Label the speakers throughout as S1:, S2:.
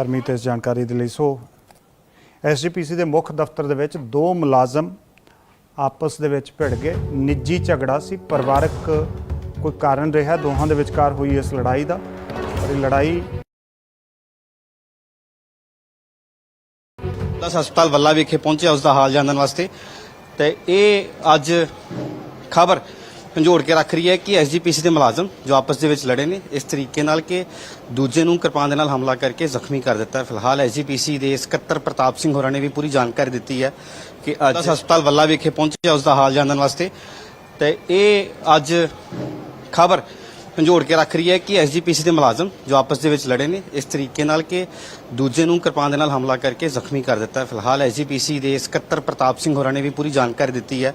S1: ਹਰਮੀਤ, ਇਸ ਜਾਣਕਾਰੀ ਦੇ ਲਈ ਸੋ ਐਸਜੀਪੀਸੀ ਦੇ ਮੁੱਖ ਦਫ਼ਤਰ ਦੇ ਵਿੱਚ ਦੋ ਮੁਲਾਜ਼ਮ ਆਪਸ ਦੇ ਵਿੱਚ ਭਿੜ ਗਏ। ਨਿੱਜੀ ਝਗੜਾ ਸੀ, ਪਰਿਵਾਰਕ ਕੋਈ ਕਾਰਨ ਰਿਹਾ, ਦੋਹਾਂ ਦੇ ਵਿਚਕਾਰ ਹੋਈ ਇਸ ਲੜਾਈ ਦਾ। ਪਰ ਇਹ ਲੜਾਈ
S2: ਦਸ ਹਸਪਤਾਲ ਵੱਲਾ ਵਿਖੇ ਪਹੁੰਚਿਆ, ਉਸ ਦਾ ਹਾਲ ਜਾਣਨ ਵਾਸਤੇ। ਤੇ ਇਹ ਅੱਜ ਖਬਰ ਪੰਜੋੜ ਕੇ ਰੱਖ ਰਹੀ ਹੈ ਕਿ ਐਸਜੀਪੀਸੀ ਦੇ ਮੁਲਾਜ਼ਮ ਜੋ ਆਪਸ ਦੇ ਵਿੱਚ ਲੜੇ ਨੇ ਇਸ ਤਰੀਕੇ ਨਾਲ ਕਿ ਦੂਜੇ ਨੂੰ ਕਿਰਪਾਨ ਦੇ ਨਾਲ ਹਮਲਾ ਕਰਕੇ ਜ਼ਖਮੀ ਕਰ ਦਿੱਤਾ ਹੈ। ਫਿਲਹਾਲ ਐਸਜੀਪੀਸੀ ਦੇ ਸਕੱਤਰ ਪ੍ਰਤਾਪ ਸਿੰਘ ਹੋਰਾਂ ਨੇ ਵੀ ਪੂਰੀ ਜਾਣਕਾਰੀ ਦਿੱਤੀ ਹੈ ਕਿ ਅੱਜ ਹਸਪਤਾਲ ਵੱਲਾ ਵਿਖੇ ਪਹੁੰਚਿਆ ਉਸ ਦਾ ਹਾਲ ਜਾਣਨ ਵਾਸਤੇ ਤੇ ਇਹ ਅੱਜ ਖਬਰ ਪੰਜੋੜ ਕੇ ਰੱਖ ਰਹੀ ਹੈ ਕਿ ਐਸਜੀਪੀਸੀ ਦੇ ਮੁਲਾਜ਼ਮ ਜੋ ਆਪਸ ਦੇ ਵਿੱਚ ਲੜੇ ਨੇ, ਇਸ ਤਰੀਕੇ ਨਾਲ ਕਿ ਦੂਜੇ ਨੂੰ ਕਿਰਪਾਨ ਦੇ ਨਾਲ ਹਮਲਾ ਕਰਕੇ ਜ਼ਖਮੀ ਕਰ ਦਿੱਤਾ ਹੈ। ਫਿਲਹਾਲ ਐਸਜੀਪੀਸੀ ਦੇ ਸਕੱਤਰ ਪ੍ਰਤਾਪ ਸਿੰਘ ਹੋਰਾਂ ਨੇ ਵੀ ਪੂਰੀ ਜਾਣਕਾਰੀ ਦਿੱਤੀ ਹੈ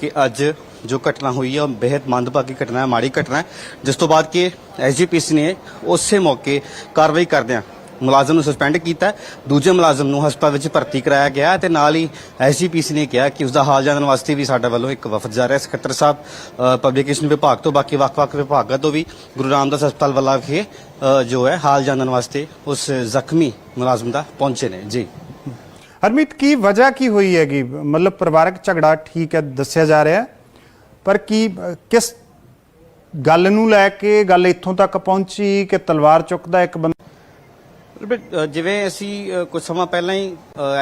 S2: ਕਿ ਅੱਜ ਜੋ ਘਟਨਾ ਹੋਈ ਹੈ, ਉਹ ਬੇहद ਮੰਦਭਾਗੀ ਘਟਨਾ ਹੈ, ਮਾੜੀ ਘਟਨਾ ਹੈ, ਜਿਸ ਤੋਂ ਬਾਅਦ ਕਿ ਐਸਜੀਪੀਸੀ ਨੇ ਉਸੇ ਮੌਕੇ ਕਾਰਵਾਈ ਕਰਦਿਆਂ ਮੁਲਾਜ਼ਮ ਨੂੰ ਸਸਪੈਂਡ ਕੀਤਾ। ਦੂਜੇ ਮੁਲਾਜ਼ਮ ਨੂੰ ਹਸਪਤਾਲ ਵਿੱਚ ਭਰਤੀ ਕਰਾਇਆ ਗਿਆ ਹੈ ਤੇ ਨਾਲ ਹੀ ਐਸਜੀਪੀਸੀ ਨੇ ਕਿਹਾ ਕਿ ਉਸ ਦਾ ਹਾਲ ਜਾਣਨ ਵਾਸਤੇ ਵੀ ਸਾਡੇ ਵੱਲੋਂ ਇੱਕ ਵਫਦ ਜਾ ਰਿਹਾ। ਸਕੱਤਰ ਸਾਹਿਬ ਅ, ਪਬਲਿਕੇਸ਼ਨ ਵਿਭਾਗ ਤੋਂ ਬਾਕੀ ਵੱਖ-ਵੱਖ ਵਿਭਾਗਾਂ ਤੋਂ ਵੀ ਗੁਰੂ ਰਾਮਦਾਸ ਹਸਪਤਾਲ ਵੱਲਾ ਵਿਖੇ ਜੋ ਹੈ ਹਾਲ ਜਾਣਨ ਵਾਸਤੇ ਉਸ ਜ਼ਖਮੀ ਮੁਲਾਜ਼ਮ ਦਾ ਪਹੁੰਚੇ ਨੇ। ਜੀ।
S1: ਹਰਮੀਤ ਕੀ ਵਜ੍ਹਾ ਕੀ ਹੋਈ ਹੈਗੀ? ਮਤਲਬ ਪਰਿਵਾਰਕ ਝਗੜਾ ਠੀਕ ਹੈ ਦੱਸਿਆ ਜਾ ਰਿਹਾ ਪਰ ਕੀ ਕਿਸ ਗੱਲ ਨੂੰ ਲੈ ਕੇ ਗੱਲ ਇੱਥੋਂ ਤੱਕ ਪਹੁੰਚੀ ਕਿ ਤਲਵਾਰ ਚੁੱਕਦਾ ਇੱਕ ਬੰਦਾ?
S2: ਜਿਵੇਂ ਅਸੀਂ ਅ, ਕੁਝ ਸਮਾਂ ਪਹਿਲਾਂ ਹੀ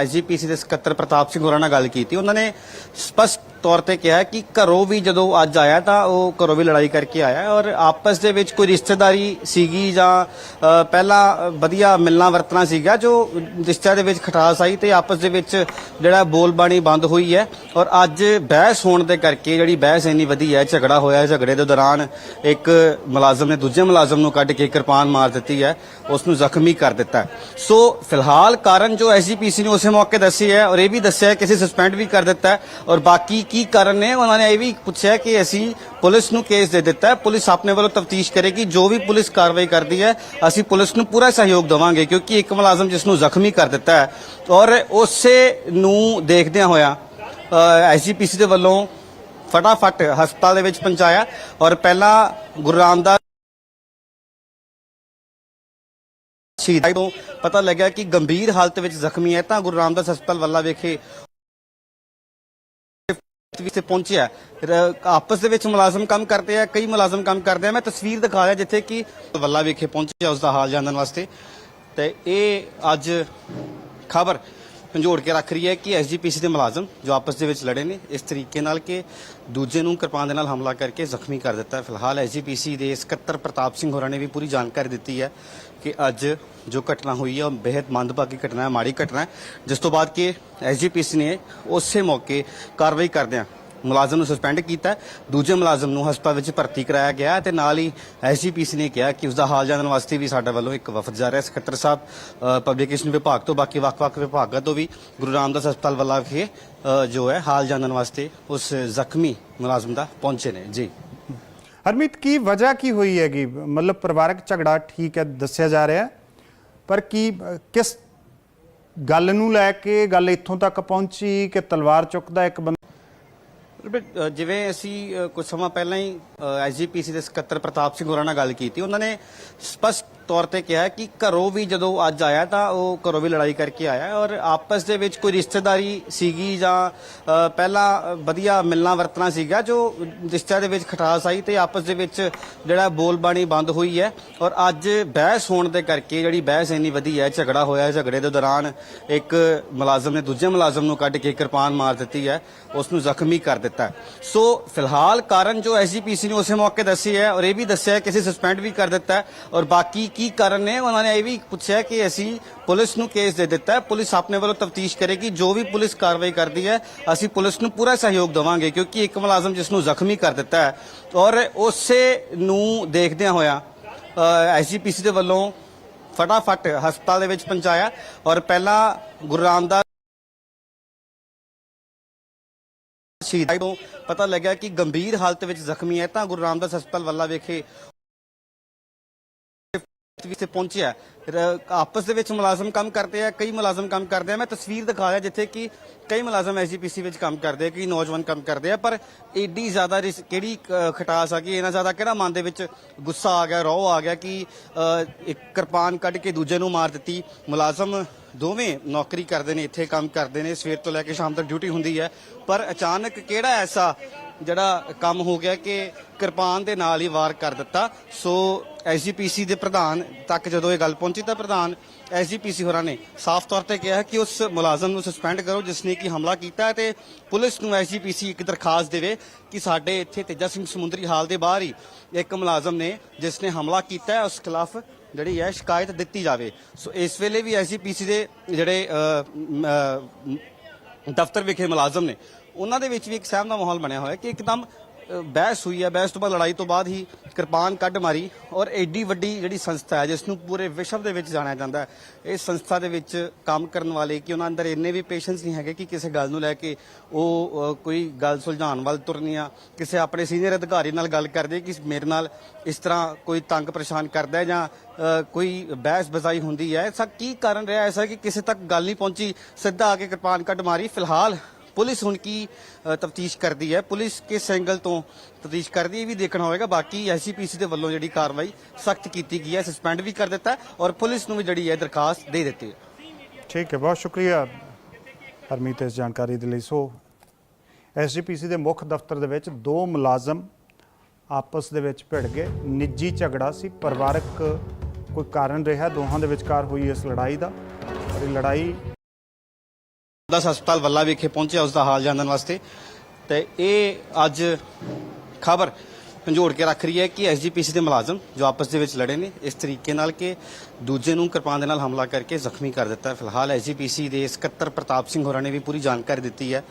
S2: ਐਸਜੀਪੀਸੀ ਦੇ ਸਕੱਤਰ ਪ੍ਰਤਾਪ ਸਿੰਘ ਹੋਰਾਂ ਨਾਲ ਗੱਲ ਕੀਤੀ ਉਹਨਾਂ ਨੇ ਸਪਸ਼ਟ ਤੌਰ ਤੇ ਕਿਹਾ ਕਿ ਘਰੋਂ ਵੀ ਜਦੋਂ ਅੱਜ ਆਇਆ ਤਾਂ ਉਹ ਘਰੋਂ ਵੀ ਲੜਾਈ ਕਰਕੇ ਆਇਆ ਔਰ ਆਪਸ ਦੇ ਵਿੱਚ ਕੋਈ ਰਿਸ਼ਤੇਦਾਰੀ ਸੀਗੀ ਜਾਂ ਪਹਿਲਾਂ ਵਧੀਆ ਮਿਲਣਾ ਵਰਤਣਾ ਸੀਗਾ ਜੋ ਰਿਸ਼ਤਿਆਂ ਦੇ ਵਿੱਚ ਖਟਾਸ ਆਈ ਤੇ ਆਪਸ ਦੇ ਵਿੱਚ ਜਿਹੜਾ ਬੋਲਬਾਣੀ ਬੰਦ ਹੋਈ ਹੈ ਔਰ ਅੱਜ ਬਹਿਸ ਹੋਣ ਦੇ ਕਰਕੇ ਜਿਹੜੀ ਬਹਿਸ ਇੰਨੀ ਵਧੀ ਹੈ, ਝਗੜਾ ਹੋਇਆ ਝਗੜੇ ਦੇ ਦੌਰਾਨ ਇੱਕ ਮੁਲਾਜ਼ਮ ਨੇ ਦੂਜੇ ਮੁਲਾਜ਼ਮ ਨੂੰ ਕੱਢ ਕੇ ਕਿਰਪਾਨ ਮਾਰ ਦਿੱਤੀ ਹੈ, ਉਸ ਨੂੰ ਜ਼ਖਮੀ ਕਰ ਦਿੱਤਾ ਸੋ ਫਿਲਹਾਲ ਕਾਰਨ ਜੋ ਐਸਜੀਪੀਸੀ ਨੇ ਉਸੇ ਮੌਕੇ ਦੱਸੀ ਹੈ ਔਰ ਇਹ ਵੀ ਦੱਸਿਆ ਕਿ ਅਸੀਂ ਸਸਪੈਂਡ ਵੀ ਕਰ ਦਿੱਤਾ ਔਰ ਬਾਕੀ ਕੀ ਕਾਰਨ ਨੇ? ਉਹਨਾਂ ਨੇ ਇਹ ਵੀ ਪੁੱਛਿਆ ਕਿ ਅਸੀਂ ਪੁਲਿਸ ਨੂੰ ਕੇਸ ਦੇ ਦਿੱਤਾ ਹੈ। ਪੁਲਿਸ ਆਪਣੇ ਵੱਲੋਂ ਤਫਤੀਸ਼ ਕਰੇਗੀ। ਜੋ ਵੀ ਪੁਲਿਸ ਕਾਰਵਾਈ ਕਰਦੀ ਹੈ, ਅਸੀਂ ਪੁਲਿਸ ਨੂੰ ਪੂਰਾ ਸਹਿਯੋਗ ਦੇਵਾਂਗੇ ਕਿਉਂਕਿ ਇੱਕ ਮੁਲਾਜ਼ਮ ਜਿਸ ਨੂੰ ਜ਼ਖਮੀ ਕਰ ਦਿੱਤਾ ਹੈ। ਔਰ ਉਸੇ ਨੂੰ ਦੇਖਦਿਆਂ ਹੋਇਆ ਐਸਜੀਪੀਸੀ ਦੇ ਵੱਲੋਂ ਫਟਾਫਟ ਹਸਪਤਾਲ ਦੇ ਵਿੱਚ ਪਹੁੰਚਾਇਆ। ਔਰ ਪਹਿਲਾਂ ਗੁਰੂ ਰਾਮਦਾਸ ਸ਼ਹੀਦ ਤੋਂ ਪਤਾ ਲੱਗਿਆ ਕਿ ਗੰਭੀਰ ਹਾਲਤ ਵਿੱਚ ਜ਼ਖਮੀ ਹੈ। ਤਾਂ ਗੁਰੂ ਰਾਮਦਾਸ ਹਸਪਤਾਲ ਵੱਲਾ ਵਿਖੇ ਵਿੱਚ ਪਹੁੰਚਿਆ ਰ- ਆਪਸ ਦੇ ਵਿੱਚ ਮੁਲਾਜ਼ਮ ਕੰਮ ਕਰਦੇ ਆ, ਕਈ ਮੁਲਾਜ਼ਮ ਕੰਮ ਕਰਦੇ ਆ। ਮੈਂ ਤਸਵੀਰ ਦਿਖਾ ਰਿਹਾ ਜਿੱਥੇ ਕਿ ਵੱਲਾ ਵਿਖੇ ਪਹੁੰਚਿਆ ਉਸ ਦਾ ਹਾਲ ਜਾਣਨ ਵਾਸਤੇ। ਤੇ ਇਹ ਅੱਜ ਖਬਰ ਪੰਜੋੜ ਕੇ ਰੱਖ ਰਹੀ ਹੈ ਕਿ ਐਸਜੀਪੀਸੀ ਦੇ ਮੁਲਾਜ਼ਮ ਜੋ ਆਪਸ ਦੇ ਵਿੱਚ ਲੜੇ ਨੇ, ਇਸ ਤਰੀਕੇ ਨਾਲ ਕਿ ਦੂਜੇ ਨੂੰ ਕਿਰਪਾਨ ਦੇ ਨਾਲ ਹਮਲਾ ਕਰਕੇ ਜ਼ਖਮੀ ਕਰ ਦਿੱਤਾ ਹੈ। ਫਿਲਹਾਲ ਐਸਜੀਪੀਸੀ ਦੇ ਸਕੱਤਰ ਪ੍ਰਤਾਪ ਸਿੰਘ ਹੋਰਾਂ ਨੇ ਵੀ ਪੂਰੀ ਜਾਣਕਾਰੀ ਦਿੱਤੀ ਹੈ ਕਿ ਅੱਜ ਜੋ ਘਟਨਾ ਹੋਈ ਹੈ, ਉਹ ਬੇहद ਮੰਦਭਾਗੀ ਘਟਨਾ ਹੈ, ਮਾੜੀ ਘਟਨਾ ਹੈ। ਜਿਸ ਤੋਂ ਬਾਅਦ ਕਿ ਐਸਜੀਪੀਸੀ ਨੇ ਉਸੇ ਮੌਕੇ ਕਾਰਵਾਈ ਕਰਦਿਆਂ ਮੁਲਾਜ਼ਮ ਨੂੰ ਸਸਪੈਂਡ ਕੀਤਾ ਦੂਜੇ ਮੁਲਾਜ਼ਮ ਨੂੰ ਹਸਪਤਾਲ ਵਿੱਚ ਭਰਤੀ ਕਰਾਇਆ ਗਿਆ ਹੈ ਤੇ ਨਾਲ ਹੀ ਐਸਜੀਪੀਸੀ ਨੇ ਕਿਹਾ ਕਿ ਉਸ ਦਾ ਹਾਲ ਜਾਣਨ ਵਾਸਤੇ ਵੀ ਸਾਡੇ ਵੱਲੋਂ ਇੱਕ ਵਫਦ ਜਾ ਰਿਹਾ ਸਕੱਤਰ ਸਾਹਿਬ ਅ, ਪਬਲਿਕੇਸ਼ਨ ਵਿਭਾਗ ਤੋਂ ਬਾਕੀ ਵੱਖ-ਵੱਖ ਵਿਭਾਗਾਂ ਤੋਂ ਵੀ ਗੁਰੂ ਰਾਮਦਾਸ ਹਸਪਤਾਲ ਵੱਲਾ ਵਿਖੇ ਜੋ ਹੈ ਹਾਲ ਜਾਣਨ ਵਾਸਤੇ ਉਸ ਜ਼ਖਮੀ ਮੁਲਾਜ਼ਮ ਦਾ ਪਹੁੰਚੇ ਨੇ। ਜੀ।
S1: ਹਰਮੀਤ ਕੀ ਵਜ੍ਹਾ ਕੀ ਹੋਈ ਹੈਗੀ? ਮਤਲਬ ਪਰਿਵਾਰਕ ਝਗੜਾ ਠੀਕ ਹੈ ਦੱਸਿਆ ਜਾ ਰਿਹਾ ਪਰ ਕੀ ਕਿਸ ਗੱਲ ਨੂੰ ਲੈ ਕੇ ਗੱਲ ਇੱਥੋਂ ਤੱਕ ਪਹੁੰਚੀ ਕਿ ਤਲਵਾਰ ਚੁੱਕਦਾ ਇੱਕ ਬੰਦਾ
S2: ਅ, ਜਿਵੇਂ ਅਸੀਂ ਅ, ਕੁਝ ਸਮਾਂ ਪਹਿਲਾਂ ਹੀ ਐਸਜੀਪੀਸੀ ਦੇ ਸਕੱਤਰ ਪ੍ਰਤਾਪ ਸਿੰਘ ਹੋਰਾਂ ਨਾਲ ਗੱਲ ਕੀਤੀ ਉਹਨਾਂ ਨੇ ਸਪਸ਼ਟ ਤੌਰ ਤੇ ਕਿਹਾ ਕਿ ਘਰੋਂ ਵੀ ਜਦੋਂ ਅੱਜ ਆਇਆ ਤਾਂ ਉਹ ਘਰੋਂ ਵੀ ਲੜਾਈ ਕਰਕੇ ਆਇਆ ਔਰ ਆਪਸ ਦੇ ਵਿੱਚ ਕੋਈ ਰਿਸ਼ਤੇਦਾਰੀ ਸੀਗੀ ਜਾਂ ਪਹਿਲਾਂ ਵਧੀਆ ਮਿਲਣਾ ਵਰਤਣਾ ਸੀਗਾ ਜੋ ਰਿਸ਼ਤਿਆਂ ਦੇ ਵਿੱਚ ਖਟਾਸ ਆਈ ਤੇ ਆਪਸ ਦੇ ਵਿੱਚ ਜਿਹੜਾ ਬੋਲਬਾਣੀ ਬੰਦ ਹੋਈ ਹੈ ਔਰ ਅੱਜ ਬਹਿਸ ਹੋਣ ਦੇ ਕਰਕੇ ਜਿਹੜੀ ਬਹਿਸ ਇੰਨੀ ਵਧੀ ਹੈ ਝਗੜਾ ਹੋਇਆ ਝਗੜੇ ਦੇ ਦੌਰਾਨ ਇੱਕ ਮੁਲਾਜ਼ਮ ਨੇ ਦੂਜੇ ਮੁਲਾਜ਼ਮ ਨੂੰ ਕੱਢ ਕੇ ਕਿਰਪਾਨ ਮਾਰ ਦਿੱਤੀ ਹੈ ਉਸ ਨੂੰ ਜ਼ਖਮੀ ਕਰ ਦਿੱਤਾ ਹੈ। ਸੋ ਫਿਲਹਾਲ ਕਾਰਨ ਜੋ ਐਸਜੀਪੀਸੀ ਨੇ ਉਸੇ ਮੌਕੇ ਦੱਸੀ ਹੈ ਔਰ ਇਹ ਵੀ ਦੱਸਿਆ ਕਿ ਅਸੀਂ ਸਸਪੈਂਡ ਵੀ ਕਰ ਦਿੱਤਾ ਔਰ ਬਾਕੀ ਕੀ ਕਾਰਨ ਨੇ, ਉਹਨਾਂ ਨੇ ਇਹ ਵੀ ਪੁੱਛਿਆ ਕਿ ਅਸੀਂ ਪੁਲਿਸ ਨੂੰ ਕੇਸ ਦੇ ਦਿੱਤਾ ਪੁਲਿਸ ਆਪਣੇ ਵੱਲੋਂ ਤਫਤੀਸ਼ ਕਰੇਗੀ, ਜੋ ਵੀ ਪੁਲਿਸ ਕਾਰਵਾਈ ਕਰਦੀ ਹੈ, ਅਸੀਂ ਪੁਲਿਸ ਨੂੰ ਪੂਰਾ ਸਹਿਯੋਗ ਦੇਵਾਂਗੇ ਕਿਉਂਕਿ ਇੱਕ ਮੁਲਾਜ਼ਮ ਜਿਸ ਨੂੰ ਜ਼ਖਮੀ ਕਰ ਦਿੱਤਾ ਹੈ ਔਰ ਉਸੇ ਨੂੰ ਦੇਖਦਿਆਂ ਹੋਇਆ ਐਸਜੀਪੀਸੀ ਦੇ ਵੱਲੋਂ ਫਟਾਫਟ ਹਸਪਤਾਲ ਦੇ ਵਿੱਚ ਪਹੁੰਚਾਇਆ ਔਰ ਪਹਿਲਾਂ ਗੁਰੂ ਰਾਮਦਾਸ ਸ਼ਹੀਦ ਤੋਂ ਪਤਾ ਲੱਗਿਆ ਕਿ ਗੰਭੀਰ ਹਾਲਤ ਵਿੱਚ ਜ਼ਖਮੀ ਹੈ। ਤਾਂ ਗੁਰੂ ਰਾਮਦਾਸ ਹਸਪਤਾਲ ਵੱਲਾ ਵਿਖੇ ਤੇ ਪਹੁੰਚਿਆ। ਆਪਸ ਦੇ ਵਿੱਚ ਮੁਲਾਜ਼ਮ ਕੰਮ ਕਰਦੇ ਆ ਕਈ ਮੁਲਾਜ਼ਮ ਕੰਮ ਕਰਦੇ ਆ। ਮੈਂ ਤਸਵੀਰ ਦਿਖਾ ਰਿਹਾ ਜਿੱਥੇ ਕਿ ਕਈ ਮੁਲਾਜ਼ਮ ਐਸਜੀਪੀਸੀ ਵਿੱਚ ਕੰਮ ਕਰਦੇ ਆ ਕਈ ਨੌਜਵਾਨ ਕੰਮ ਕਰਦੇ ਆ ਪਰ ਏਡੀ ਜ਼ਿਆਦਾ ਰਿਸ- ਕਿਹੜੀ ਖਟਾਸ ਆ ਗਈ ਇਹਨਾਂ ਜ਼ਿਆਦਾ ਕਿਹੜਾ ਮਨ ਦੇ ਵਿੱਚ ਗੁੱਸਾ ਆ ਗਿਆ ਰੋਹ ਆ ਗਿਆ ਕਿ ਅ, ਇੱਕ ਕਿਰਪਾਨ ਕੱਢ ਕੇ ਦੂਜੇ ਨੂੰ ਮਾਰ ਦਿੱਤੀ। ਮੁਲਾਜ਼ਮ ਦੋਵੇਂ ਨੌਕਰੀ ਕਰਦੇ ਨੇ, ਇੱਥੇ ਕੰਮ ਕਰਦੇ ਨੇ, ਸਵੇਰ ਤੋਂ ਲੈ ਕੇ ਸ਼ਾਮ ਤੱਕ ਡਿਊਟੀ ਹੁੰਦੀ ਹੈ। ਪਰ ਅਚਾਨਕ ਕਿਹੜਾ ਐਸਾ ਜਿਹੜਾ ਕੰਮ ਹੋ ਗਿਆ ਕਿ ਕਿਰਪਾਨ ਦੇ ਨਾਲ ਹੀ ਵਾਰ ਕਰ ਦਿੱਤਾ? ਸੋ, ਐਸਜੀਪੀਸੀ ਦੇ ਪ੍ਰਧਾਨ ਤੱਕ ਜਦੋਂ ਇਹ ਗੱਲ ਪਹੁੰਚੀ ਤਾਂ ਪ੍ਰਧਾਨ ਐਸਜੀਪੀਸੀ ਹੋਰਾਂ ਨੇ ਸਾਫ਼ ਤੌਰ ਤੇ ਕਿਹਾ ਕਿ ਉਸ ਮੁਲਾਜ਼ਮ ਨੂੰ ਸਸਪੈਂਡ ਕਰੋ, ਜਿਸ ਨੇ ਕਿ ਹਮਲਾ ਕੀਤਾ ਹੈ ਤੇ ਪੁਲਿਸ ਨੂੰ ਐਸਜੀਪੀਸੀ ਇੱਕ ਦਰਖਾਸਤ ਦੇਵੇ ਕਿ ਸਾਡੇ ਇੱਥੇ ਤੇਜਾ ਸਿੰਘ ਸਮੁੰਦਰੀ ਹਾਲ ਦੇ ਬਾਹਰ ਹੀ ਇੱਕ ਮੁਲਾਜ਼ਮ ਨੇ, ਜਿਸ ਨੇ ਹਮਲਾ ਕੀਤਾ ਉਸ ਖਿਲਾਫ ਜਿਹੜੀ ਹੈ ਸ਼ਿਕਾਇਤ ਦਿੱਤੀ ਜਾਵੇ। ਸੋ ਇਸ ਵੇਲੇ ਵੀ ਐਸਜੀਪੀਸੀ ਦੇ ਜਿਹੜੇ ਅ, ਮ, ਅ, ਦਫ਼ਤਰ ਵਿਖੇ ਮੁਲਾਜ਼ਮ ਨੇ ਉਹਨਾਂ ਦੇ ਵਿੱਚ ਵੀ ਇੱਕ ਸਹਿਮ ਦਾ ਮਾਹੌਲ ਬਣਿਆ ਹੋਇਆ ਕਿ ਇੱਕਦਮ ਬਹਿਸ ਹੋਈ ਹੈ। ਬਹਿਸ ਤੋਂ ਬਾਅਦ ਲੜਾਈ ਤੋਂ ਬਾਅਦ ਹੀ ਕਿਰਪਾਨ ਕੱਢ ਮਾਰੀ ਔਰ ਐਡੀ ਵੱਡੀ ਜਿਹੜੀ ਸੰਸਥਾ ਹੈ ਜਿਸ ਨੂੰ ਪੂਰੇ ਵਿਸ਼ਵ ਦੇ ਵਿੱਚ ਜਾਣਿਆ ਜਾਂਦਾ ਹੈ, ਇਸ ਸੰਸਥਾ ਦੇ ਵਿੱਚ ਕੰਮ ਕਰਨ ਵਾਲੇ ਕਿ ਉਹਨਾਂ ਅੰਦਰ ਇੰਨੇ ਵੀ ਪੇਸ਼ੈਂਸ ਨਹੀਂ ਹੈਗੇ ਕਿ ਕਿਸੇ ਗੱਲ ਨੂੰ ਲੈ ਕੇ ਉਹ ਕੋਈ ਗੱਲ ਸੁਲਝਾਉਣ ਵੱਲ ਤੁਰਨੀ ਆ ਕਿਸੇ ਆਪਣੇ ਸੀਨੀਅਰ ਅਧਿਕਾਰੀ ਨਾਲ ਗੱਲ ਕਰਦੇ ਕਿ ਮੇਰੇ ਨਾਲ ਇਸ ਤਰ੍ਹਾਂ ਕੋਈ ਤੰਗ ਪਰੇਸ਼ਾਨ ਕਰਦਾ ਹੈ ਜਾਂ ਕੋਈ ਬਹਿਸ ਬਜ਼ਾਈ ਹੁੰਦੀ ਹੈ। ਐਸਾ ਕੀ ਕਾਰਨ ਰਿਹਾ? ਐਸਾ ਕਿ ਕਿਸੇ ਤੱਕ ਗੱਲ ਨਹੀਂ ਪਹੁੰਚੀ। ਸਿੱਧਾ ਆ ਕੇ ਕਿਰਪਾਨ ਕੱਢ ਮਾਰੀ। ਫਿਲਹਾਲ ਪੁਲਿਸ ਹੁਣ ਕੀ ਤਫਤੀਸ਼ ਕਰਦੀ ਹੈ? ਪੁਲਿਸ ਕਿਸ ਐਂਗਲ ਤੋਂ ਤਫਤੀਸ਼ ਕਰਦੀ ਇਹ ਵੀ ਦੇਖਣਾ ਹੋਵੇਗਾ। ਬਾਕੀ ਐਸਜੀਪੀਸੀ ਦੇ ਵੱਲੋਂ ਜਿਹੜੀ ਕਾਰਵਾਈ ਸਖਤ ਕੀਤੀ ਗਈ ਹੈ ਸਸਪੈਂਡ ਵੀ ਕਰ ਦਿੱਤਾ ਔਰ ਪੁਲਿਸ ਨੂੰ ਵੀ ਜਿਹੜੀ ਹੈ ਦਰਖਾਸਤ ਦੇ ਦਿੱਤੀ ਹੈ।
S1: ਠੀਕ ਹੈ, ਬਹੁਤ ਸ਼ੁਕਰੀਆ ਹਰਮੀਤ ਇਸ ਜਾਣਕਾਰੀ ਦੇ ਲਈ। ਸੋ ਐਸਜੀਪੀਸੀ ਦੇ ਮੁੱਖ ਦਫ਼ਤਰ ਦੇ ਵਿੱਚ ਦੋ ਮੁਲਾਜ਼ਮ ਆਪਸ ਦੇ ਵਿੱਚ ਭਿੜ ਗਏ। ਨਿੱਜੀ ਝਗੜਾ ਸੀ, ਪਰਿਵਾਰਕ ਕੋਈ ਕਾਰਨ ਰਿਹਾ, ਦੋਹਾਂ ਦੇ ਵਿਚਕਾਰ ਹੋਈ ਇਸ ਲੜਾਈ ਦਾ। ਔਰ ਇਹ ਲੜਾਈ
S2: ਦਸ ਹਸਪਤਾਲ ਵੱਲਾ ਵਿਖੇ ਪਹੁੰਚਿਆ ਉਸ ਦਾ ਹਾਲ ਜਾਣਨ ਵਾਸਤੇ ਤੇ ਇਹ ਅੱਜ ਖਬਰ ਪੰਜੋੜ ਕੇ ਰੱਖ ਰਹੀ ਹੈ ਕਿ ਐਸਜੀਪੀਸੀ ਦੇ ਮੁਲਾਜ਼ਮ ਜੋ ਆਪਸ ਦੇ ਵਿੱਚ ਲੜੇ ਨੇ, ਇਸ ਤਰੀਕੇ ਨਾਲ ਕਿ ਦੂਜੇ ਨੂੰ ਕਿਰਪਾਨ ਦੇ ਨਾਲ ਹਮਲਾ ਕਰਕੇ ਜ਼ਖਮੀ ਕਰ ਦਿੱਤਾ ਹੈ। ਫਿਲਹਾਲ ਐਸਜੀਪੀਸੀ ਦੇ ਸਕੱਤਰ ਪ੍ਰਤਾਪ ਸਿੰਘ ਹੋਰਾਂ ਨੇ ਵੀ ਪੂਰੀ ਜਾਣਕਾਰੀ ਦਿੱਤੀ ਹੈ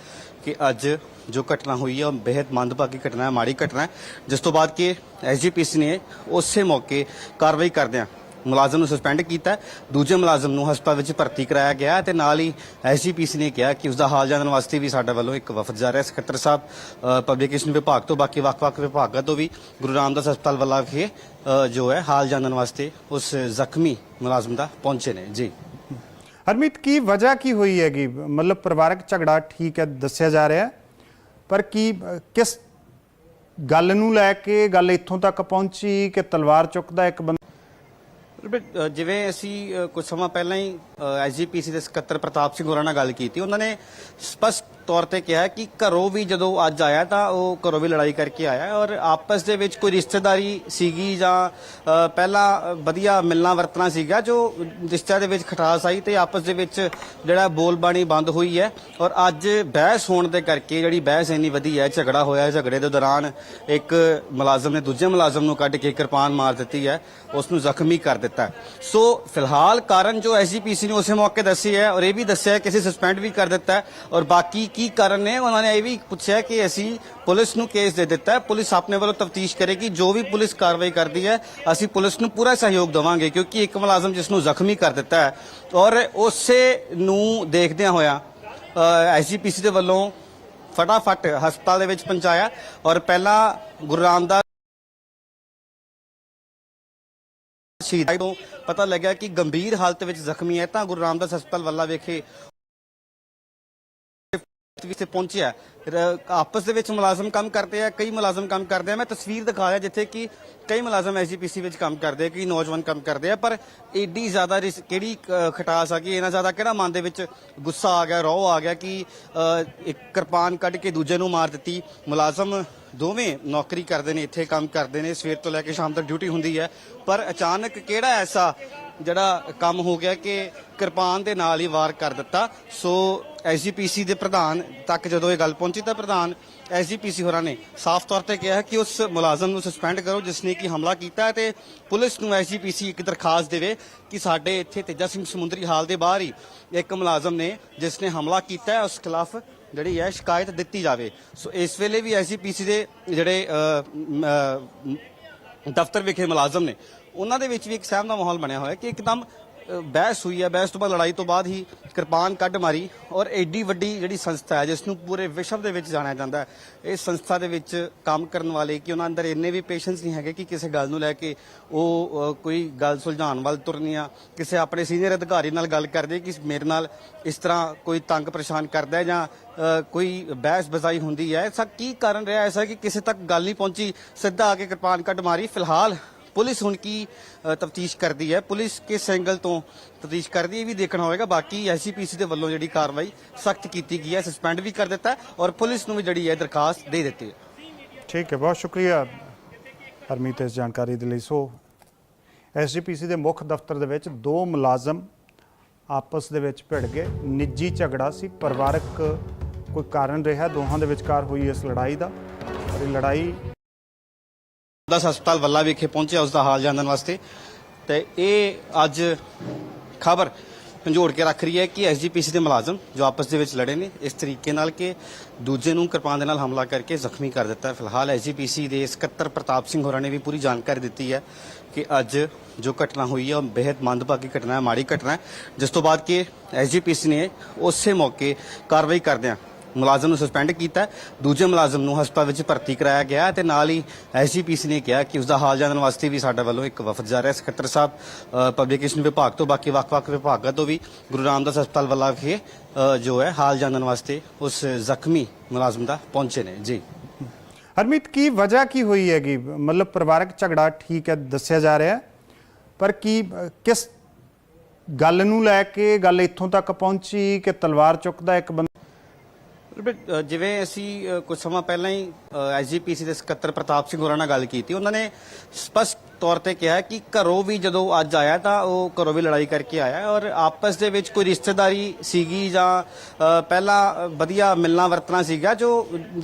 S2: ਕਿ ਅੱਜ ਜੋ ਘਟਨਾ ਹੋਈ ਹੈ, ਉਹ ਬੇहद ਮੰਦਭਾਗੀ ਘਟਨਾ ਹੈ, ਮਾੜੀ ਘਟਨਾ ਹੈ, ਜਿਸ ਤੋਂ ਬਾਅਦ ਕਿ ਐਸਜੀਪੀਸੀ ਨੇ ਉਸੇ ਮੌਕੇ ਕਾਰਵਾਈ ਕਰਦਿਆਂ ਮੁਲਾਜ਼ਮ ਨੂੰ ਸਸਪੈਂਡ ਕੀਤਾ ਦੂਜੇ ਮੁਲਾਜ਼ਮ ਨੂੰ ਹਸਪਤਾਲ ਵਿੱਚ ਭਰਤੀ ਕਰਾਇਆ ਗਿਆ ਹੈ ਤੇ ਨਾਲ ਹੀ ਐਸਜੀਪੀਸੀ ਨੇ ਕਿਹਾ ਕਿ ਉਸ ਦਾ ਹਾਲ ਜਾਣਨ ਵਾਸਤੇ ਵੀ ਸਾਡੇ ਵੱਲੋਂ ਇੱਕ ਵਫਦ ਜਾ ਰਿਹਾ ਸਕੱਤਰ ਸਾਹਿਬ ਅ, ਪਬਲਿਕੇਸ਼ਨ ਵਿਭਾਗ ਤੋਂ ਬਾਕੀ ਵੱਖ-ਵੱਖ ਵਿਭਾਗਾਂ ਤੋਂ ਵੀ ਗੁਰੂ ਰਾਮਦਾਸ ਹਸਪਤਾਲ ਵੱਲਾ ਵਿਖੇ ਜੋ ਹੈ ਹਾਲ ਜਾਣਨ ਵਾਸਤੇ ਉਸ ਜ਼ਖਮੀ ਮੁਲਾਜ਼ਮ ਦਾ ਪਹੁੰਚੇ ਨੇ। ਜੀ।
S1: ਹਰਮੀਤ ਕੀ ਵਜ੍ਹਾ ਕੀ ਹੋਈ ਹੈਗੀ? ਮਤਲਬ ਪਰਿਵਾਰਕ ਝਗੜਾ ਠੀਕ ਹੈ ਦੱਸਿਆ ਜਾ ਰਿਹਾ ਪਰ ਕੀ ਕਿਸ ਗੱਲ ਨੂੰ ਲੈ ਕੇ ਗੱਲ ਇੱਥੋਂ ਤੱਕ ਪਹੁੰਚੀ ਕਿ ਤਲਵਾਰ ਚੁੱਕਦਾ ਇੱਕ ਬੰਦਾ?
S2: ਜਿਵੇਂ ਅਸੀਂ ਅ, ਕੁਝ ਸਮਾਂ ਪਹਿਲਾਂ ਹੀ ਐਸਜੀਪੀਸੀ ਦੇ ਸਕੱਤਰ ਪ੍ਰਤਾਪ ਸਿੰਘ ਹੋਰਾਂ ਨਾਲ ਗੱਲ ਕੀਤੀ ਉਹਨਾਂ ਨੇ ਸਪਸ਼ਟ ਤੌਰ ਤੇ ਕਿਹਾ ਕਿ ਘਰੋਂ ਵੀ ਜਦੋਂ ਅੱਜ ਆਇਆ ਤਾਂ ਉਹ ਘਰੋਂ ਵੀ ਲੜਾਈ ਕਰਕੇ ਆਇਆ ਔਰ ਆਪਸ ਦੇ ਵਿੱਚ ਕੋਈ ਰਿਸ਼ਤੇਦਾਰੀ ਸੀਗੀ ਜਾਂ ਪਹਿਲਾਂ ਵਧੀਆ ਮਿਲਣਾ ਵਰਤਣਾ ਸੀਗਾ ਜੋ ਰਿਸ਼ਤਿਆਂ ਦੇ ਵਿੱਚ ਖਟਾਸ ਆਈ ਤੇ ਆਪਸ ਦੇ ਵਿੱਚ ਜਿਹੜਾ ਬੋਲਬਾਣੀ ਬੰਦ ਹੋਈ ਹੈ ਔਰ ਅੱਜ ਬਹਿਸ ਹੋਣ ਦੇ ਕਰਕੇ ਜਿਹੜੀ ਬਹਿਸ ਇੰਨੀ ਵਧੀ ਹੈ, ਝਗੜਾ ਹੋਇਆ ਝਗੜੇ ਦੇ ਦੌਰਾਨ ਇੱਕ ਮੁਲਾਜ਼ਮ ਨੇ ਦੂਜੇ ਮੁਲਾਜ਼ਮ ਨੂੰ ਕੱਢ ਕੇ ਕਿਰਪਾਨ ਮਾਰ ਦਿੱਤੀ ਹੈ, ਉਸ ਨੂੰ ਜ਼ਖਮੀ ਕਰ ਦਿੱਤਾ ਸੋ ਫਿਲਹਾਲ ਕਾਰਨ ਜੋ ਐਸਜੀਪੀਸੀ ਨੇ ਉਸੇ ਮੌਕੇ ਦੱਸੀ ਹੈ ਔਰ ਇਹ ਵੀ ਦੱਸਿਆ ਕਿ ਅਸੀਂ ਸਸਪੈਂਡ ਵੀ ਕਰ ਦਿੱਤਾ ਹੈ ਔਰ ਬਾਕੀ ਕੀ ਕਾਰਨ ਨੇ ਉਹਨਾਂ ਨੇ ਇਹ ਵੀ ਪੁੱਛਿਆ ਕਿ ਅਸੀਂ ਪੁਲਿਸ ਨੂੰ ਕੇਸ ਦੇ ਦਿੱਤਾ ਹੈ। ਪੁਲਿਸ ਆਪਣੇ ਵੱਲੋਂ ਤਫਤੀਸ਼ ਕਰੇਗੀ। ਜੋ ਵੀ ਪੁਲਿਸ ਕਾਰਵਾਈ ਕਰਦੀ ਹੈ, ਅਸੀਂ ਪੁਲਿਸ ਨੂੰ ਪੂਰਾ ਸਹਿਯੋਗ ਦੇਵਾਂਗੇ ਕਿਉਂਕਿ ਇੱਕ ਮੁਲਾਜ਼ਮ ਜਿਸ ਨੂੰ ਜ਼ਖਮੀ ਕਰ ਦਿੱਤਾ ਹੈ। ਔਰ ਉਸੇ ਨੂੰ ਦੇਖਦਿਆਂ ਹੋਇਆ ਐਸਜੀਪੀਸੀ ਦੇ ਵੱਲੋਂ ਫਟਾਫਟ ਹਸਪਤਾਲ ਦੇ ਵਿੱਚ ਪਹੁੰਚਾਇਆ। ਔਰ ਪਹਿਲਾਂ ਗੁਰੂ ਰਾਮਦਾਸ ਸ਼ਹੀਦ ਤੋਂ ਪਤਾ ਲੱਗਿਆ ਕਿ ਗੰਭੀਰ ਹਾਲਤ ਵਿੱਚ ਜ਼ਖਮੀ ਹੈ। ਤਾਂ ਗੁਰੂ ਰਾਮਦਾਸ ਹਸਪਤਾਲ ਵੱਲਾ ਵਿਖੇ ਵਿੱਚ ਪਹੁੰਚਿਆ ਆਪਸ ਦੇ ਵਿੱਚ ਮੁਲਾਜ਼ਮ ਕੰਮ ਕਰਦੇ ਆ, ਕਈ ਮੁਲਾਜ਼ਮ ਕੰਮ ਕਰਦੇ ਆ। ਮੈਂ ਤਸਵੀਰ ਦਿਖਾ ਰਿਹਾ ਜਿੱਥੇ ਕਿ ਕਈ ਮੁਲਾਜ਼ਮ ਐਸਜੀਪੀਸੀ ਵਿੱਚ ਕੰਮ ਕਰਦੇ ਆ, ਕਈ ਨੌਜਵਾਨ ਕੰਮ ਕਰਦੇ ਆ, ਪਰ ਏਡੀ ਜ਼ਿਆਦਾ ਰਿਸ- ਕਿਹੜੀ ਖਟਾਸ ਆ ਗਈ, ਇਹਨਾਂ ਜ਼ਿਆਦਾ ਕਿਹੜਾ ਮਨ ਦੇ ਵਿੱਚ ਗੁੱਸਾ ਆ ਗਿਆ, ਰੋਹ ਆ ਗਿਆ ਕਿ ਇੱਕ ਕਿਰਪਾਨ ਕੱਢ ਕੇ ਦੂਜੇ ਨੂੰ ਮਾਰ ਦਿੱਤੀ। ਮੁਲਾਜ਼ਮ ਦੋਵੇਂ ਨੌਕਰੀ ਕਰਦੇ ਨੇ, ਇੱਥੇ ਕੰਮ ਕਰਦੇ ਨੇ, ਸਵੇਰ ਤੋਂ ਲੈ ਕੇ ਸ਼ਾਮ ਤੱਕ ਡਿਊਟੀ ਹੁੰਦੀ ਹੈ। ਪਰ ਅਚਾਨਕ ਕਿਹੜਾ ਐਸਾ ਜਿਹੜਾ ਕੰਮ ਹੋ ਗਿਆ ਕਿ ਕਿਰਪਾਨ ਦੇ ਨਾਲ ਹੀ ਵਾਰ ਕਰ ਦਿੱਤਾ। ਸੋ ਐਸਜੀਪੀਸੀ ਦੇ ਪ੍ਰਧਾਨ ਤੱਕ ਜਦੋਂ ਇਹ ਗੱਲ ਪਹੁੰਚੀ ਤਾਂ ਪ੍ਰਧਾਨ ਐਸਜੀਪੀਸੀ ਹੋਰਾਂ ਨੇ ਸਾਫ਼ ਤੌਰ ਤੇ ਕਿਹਾ ਕਿ ਉਸ ਮੁਲਾਜ਼ਮ ਨੂੰ ਸਸਪੈਂਡ ਕਰੋ ਜਿਸ ਨੇ ਕਿ ਹਮਲਾ ਕੀਤਾ ਹੈ ਤੇ ਪੁਲਿਸ ਨੂੰ ਐਸਜੀਪੀਸੀ ਇੱਕ ਦਰਖਾਸਤ ਦੇਵੇ ਕਿ ਸਾਡੇ ਇੱਥੇ ਤੇਜਾ ਸਿੰਘ ਸਮੁੰਦਰੀ ਹਾਲ ਦੇ ਬਾਹਰ ਹੀ ਇੱਕ ਮੁਲਾਜ਼ਮ ਨੇ ਜਿਸ ਨੇ ਹਮਲਾ ਕੀਤਾ ਉਸ ਖਿਲਾਫ ਜਿਹੜੀ ਹੈ ਸ਼ਿਕਾਇਤ ਦਿੱਤੀ ਜਾਵੇ। ਸੋ ਇਸ ਵੇਲੇ ਵੀ ਐਸਜੀਪੀਸੀ ਦੇ ਜਿਹੜੇ ਅ, ਮ, ਅ, ਦਫ਼ਤਰ ਵਿਖੇ ਮੁਲਾਜ਼ਮ ਨੇ ਉਹਨਾਂ ਦੇ ਵਿੱਚ ਵੀ ਇੱਕ ਸਹਿਮ ਦਾ ਮਾਹੌਲ ਬਣਿਆ ਹੋਇਆ ਕਿ ਇੱਕਦਮ ਬਹਿਸ ਹੋਈ ਹੈ। ਬਹਿਸ ਤੋਂ ਬਾਅਦ, ਲੜਾਈ ਤੋਂ ਬਾਅਦ ਹੀ ਕਿਰਪਾਨ ਕੱਢ ਮਾਰੀ ਔਰ ਐਡੀ ਵੱਡੀ ਜਿਹੜੀ ਸੰਸਥਾ ਹੈ, ਜਿਸ ਨੂੰ ਪੂਰੇ ਵਿਸ਼ਵ ਦੇ ਵਿੱਚ ਜਾਣਿਆ ਜਾਂਦਾ ਹੈ, ਇਸ ਸੰਸਥਾ ਦੇ ਵਿੱਚ ਕੰਮ ਕਰਨ ਵਾਲੇ ਕਿ ਉਹਨਾਂ ਅੰਦਰ ਇੰਨੇ ਵੀ ਪੇਸ਼ੈਂਸ ਨਹੀਂ ਹੈਗੇ ਕਿ ਕਿਸੇ ਗੱਲ ਨੂੰ ਲੈ ਕੇ ਉਹ ਕੋਈ ਗੱਲ ਸੁਲਝਾਉਣ ਵੱਲ ਤੁਰਨੀ ਆ। ਕਿਸੇ ਆਪਣੇ ਸੀਨੀਅਰ ਅਧਿਕਾਰੀ ਨਾਲ ਗੱਲ ਕਰਦੇ ਕਿ ਮੇਰੇ ਨਾਲ ਇਸ ਤਰ੍ਹਾਂ ਕੋਈ ਤੰਗ ਪਰੇਸ਼ਾਨ ਕਰਦਾ ਹੈ ਜਾਂ ਕੋਈ ਬਹਿਸ ਬਜ਼ਾਈ ਹੁੰਦੀ ਹੈ। ਐਸਾ ਕੀ ਕਾਰਨ ਰਿਹਾ? ਐਸਾ ਕਿ ਕਿਸੇ ਤੱਕ ਗੱਲ ਨਹੀਂ ਪਹੁੰਚੀ। ਸਿੱਧਾ ਆ ਕੇ ਕਿਰਪਾਨ ਕੱਢ ਮਾਰੀ। ਫਿਲਹਾਲ ਪੁਲਿਸ ਹੁਣ ਕੀ ਤਫਤੀਸ਼ ਕਰਦੀ ਹੈ? ਪੁਲਿਸ ਕਿਸ ਐਂਗਲ ਤੋਂ ਤਫਤੀਸ਼ ਕਰਦੀ ਹੈ? ਇਹ ਵੀ ਦੇਖਣਾ ਹੋਵੇਗਾ। ਬਾਕੀ ਐਸਜੀਪੀਸੀ ਦੇ ਵੱਲੋਂ ਜਿਹੜੀ ਕਾਰਵਾਈ ਸਖਤ ਕੀਤੀ ਗਈ ਹੈ ਸਸਪੈਂਡ ਵੀ ਕਰ ਦਿੱਤਾ ਔਰ ਪੁਲਿਸ ਨੂੰ ਵੀ ਜਿਹੜੀ ਹੈ ਦਰਖਾਸਤ ਦੇ ਦਿੱਤੀ ਹੈ।
S1: ਠੀਕ ਹੈ, ਬਹੁਤ ਸ਼ੁਕਰੀਆ ਹਰਮੀਤ ਇਸ ਜਾਣਕਾਰੀ ਦੇ ਲਈ। ਸੋ ਐਸਜੀਪੀਸੀ ਦੇ ਮੁੱਖ ਦਫ਼ਤਰ ਦੇ ਵਿੱਚ ਦੋ ਮੁਲਾਜ਼ਮ ਆਪਸ ਦੇ ਵਿੱਚ ਭਿੜ ਗਏ। ਨਿੱਜੀ ਝਗੜਾ ਸੀ, ਪਰਿਵਾਰਕ ਕੋਈ ਕਾਰਨ ਰਿਹਾ, ਦੋਹਾਂ ਦੇ ਵਿਚਕਾਰ ਹੋਈ ਇਸ ਲੜਾਈ ਦਾ। ਔਰ ਇਹ ਲੜਾਈ
S2: ਦਸ ਹਸਪਤਾਲ ਵੱਲਾ ਵਿਖੇ ਪਹੁੰਚਿਆ ਉਸ ਦਾ ਹਾਲ ਜਾਣਨ ਵਾਸਤੇ। ਤੇ ਇਹ ਅੱਜ ਖਬਰ ਪੰਜੋੜ ਕੇ ਰੱਖ ਰਹੀ ਹੈ ਕਿ ਐਸਜੀਪੀਸੀ ਦੇ ਮੁਲਾਜ਼ਮ ਜੋ ਆਪਸ ਦੇ ਵਿੱਚ ਲੜੇ ਨੇ, ਇਸ ਤਰੀਕੇ ਨਾਲ ਕਿ ਦੂਜੇ ਨੂੰ ਕਿਰਪਾਨ ਦੇ ਨਾਲ ਹਮਲਾ ਕਰਕੇ ਜ਼ਖਮੀ ਕਰ ਦਿੱਤਾ ਹੈ। ਫਿਲਹਾਲ ਐਸਜੀਪੀਸੀ ਦੇ ਸਕੱਤਰ ਪ੍ਰਤਾਪ ਸਿੰਘ ਹੋਰਾਂ ਨੇ ਵੀ ਪੂਰੀ ਜਾਣਕਾਰੀ ਦਿੱਤੀ ਹੈ ਕਿ ਅੱਜ ਜੋ ਘਟਨਾ ਹੋਈ ਹੈ, ਉਹ ਬੇहद ਮੰਦਭਾਗੀ ਘਟਨਾ ਹੈ, ਮਾੜੀ ਘਟਨਾ ਹੈ, ਜਿਸ ਤੋਂ ਬਾਅਦ ਕਿ ਐਸਜੀਪੀਸੀ ਨੇ ਉਸੇ ਮੌਕੇ ਕਾਰਵਾਈ ਕਰਦਿਆਂ ਮੁਲਾਜ਼ਮ ਨੂੰ ਸਸਪੈਂਡ ਕੀਤਾ ਦੂਜੇ ਮੁਲਾਜ਼ਮ ਨੂੰ ਹਸਪਤਾਲ ਵਿੱਚ ਭਰਤੀ ਕਰਾਇਆ ਗਿਆ ਹੈ ਤੇ ਨਾਲ ਹੀ ਐਸਜੀਪੀਸੀ ਨੇ ਕਿਹਾ ਕਿ ਉਸ ਦਾ ਹਾਲ ਜਾਣਨ ਵਾਸਤੇ ਵੀ ਸਾਡੇ ਵੱਲੋਂ ਇੱਕ ਵਫਦ ਜਾ ਰਿਹਾ ਸਕੱਤਰ ਸਾਹਿਬ ਅ, ਪਬਲਿਕੇਸ਼ਨ ਵਿਭਾਗ ਤੋਂ ਬਾਕੀ ਵੱਖ-ਵੱਖ ਵਿਭਾਗਾਂ ਤੋਂ ਵੀ ਗੁਰੂ ਰਾਮਦਾਸ ਹਸਪਤਾਲ ਵੱਲਾ ਵਿਖੇ ਜੋ ਹੈ ਹਾਲ ਜਾਣਨ ਵਾਸਤੇ ਉਸ ਜ਼ਖਮੀ ਮੁਲਾਜ਼ਮ ਦਾ ਪਹੁੰਚੇ ਨੇ। ਜੀ।
S1: ਹਰਮੀਤ ਕੀ ਵਜ੍ਹਾ ਕੀ ਹੋਈ ਹੈਗੀ? ਮਤਲਬ ਪਰਿਵਾਰਕ ਝਗੜਾ ਠੀਕ ਹੈ ਦੱਸਿਆ ਜਾ ਰਿਹਾ ਪਰ ਕੀ ਕਿਸ ਗੱਲ ਨੂੰ ਲੈ ਕੇ ਗੱਲ ਇੱਥੋਂ ਤੱਕ ਪਹੁੰਚੀ ਕਿ ਤਲਵਾਰ ਚੁੱਕਦਾ ਇੱਕ ਬੰਦਾ?
S2: ਜਿਵੇਂ ਅਸੀਂ ਅ, ਕੁਝ ਸਮਾਂ ਪਹਿਲਾਂ ਹੀ ਐਸਜੀਪੀਸੀ ਦੇ ਸਕੱਤਰ ਪ੍ਰਤਾਪ ਸਿੰਘ ਹੋਰਾਂ ਨਾਲ ਗੱਲ ਕੀਤੀ ਉਹਨਾਂ ਨੇ ਸਪਸ਼ਟ ਤੌਰ ਤੇ ਕਿਹਾ ਕਿ ਘਰੋਂ ਵੀ ਜਦੋਂ ਅੱਜ ਆਇਆ ਤਾਂ ਉਹ ਘਰੋਂ ਵੀ ਲੜਾਈ ਕਰਕੇ ਆਇਆ ਔਰ ਆਪਸ ਦੇ ਵਿੱਚ ਕੋਈ ਰਿਸ਼ਤੇਦਾਰੀ ਸੀਗੀ ਜਾਂ ਪਹਿਲਾਂ ਵਧੀਆ ਮਿਲਣਾ ਵਰਤਣਾ ਸੀਗਾ ਜੋ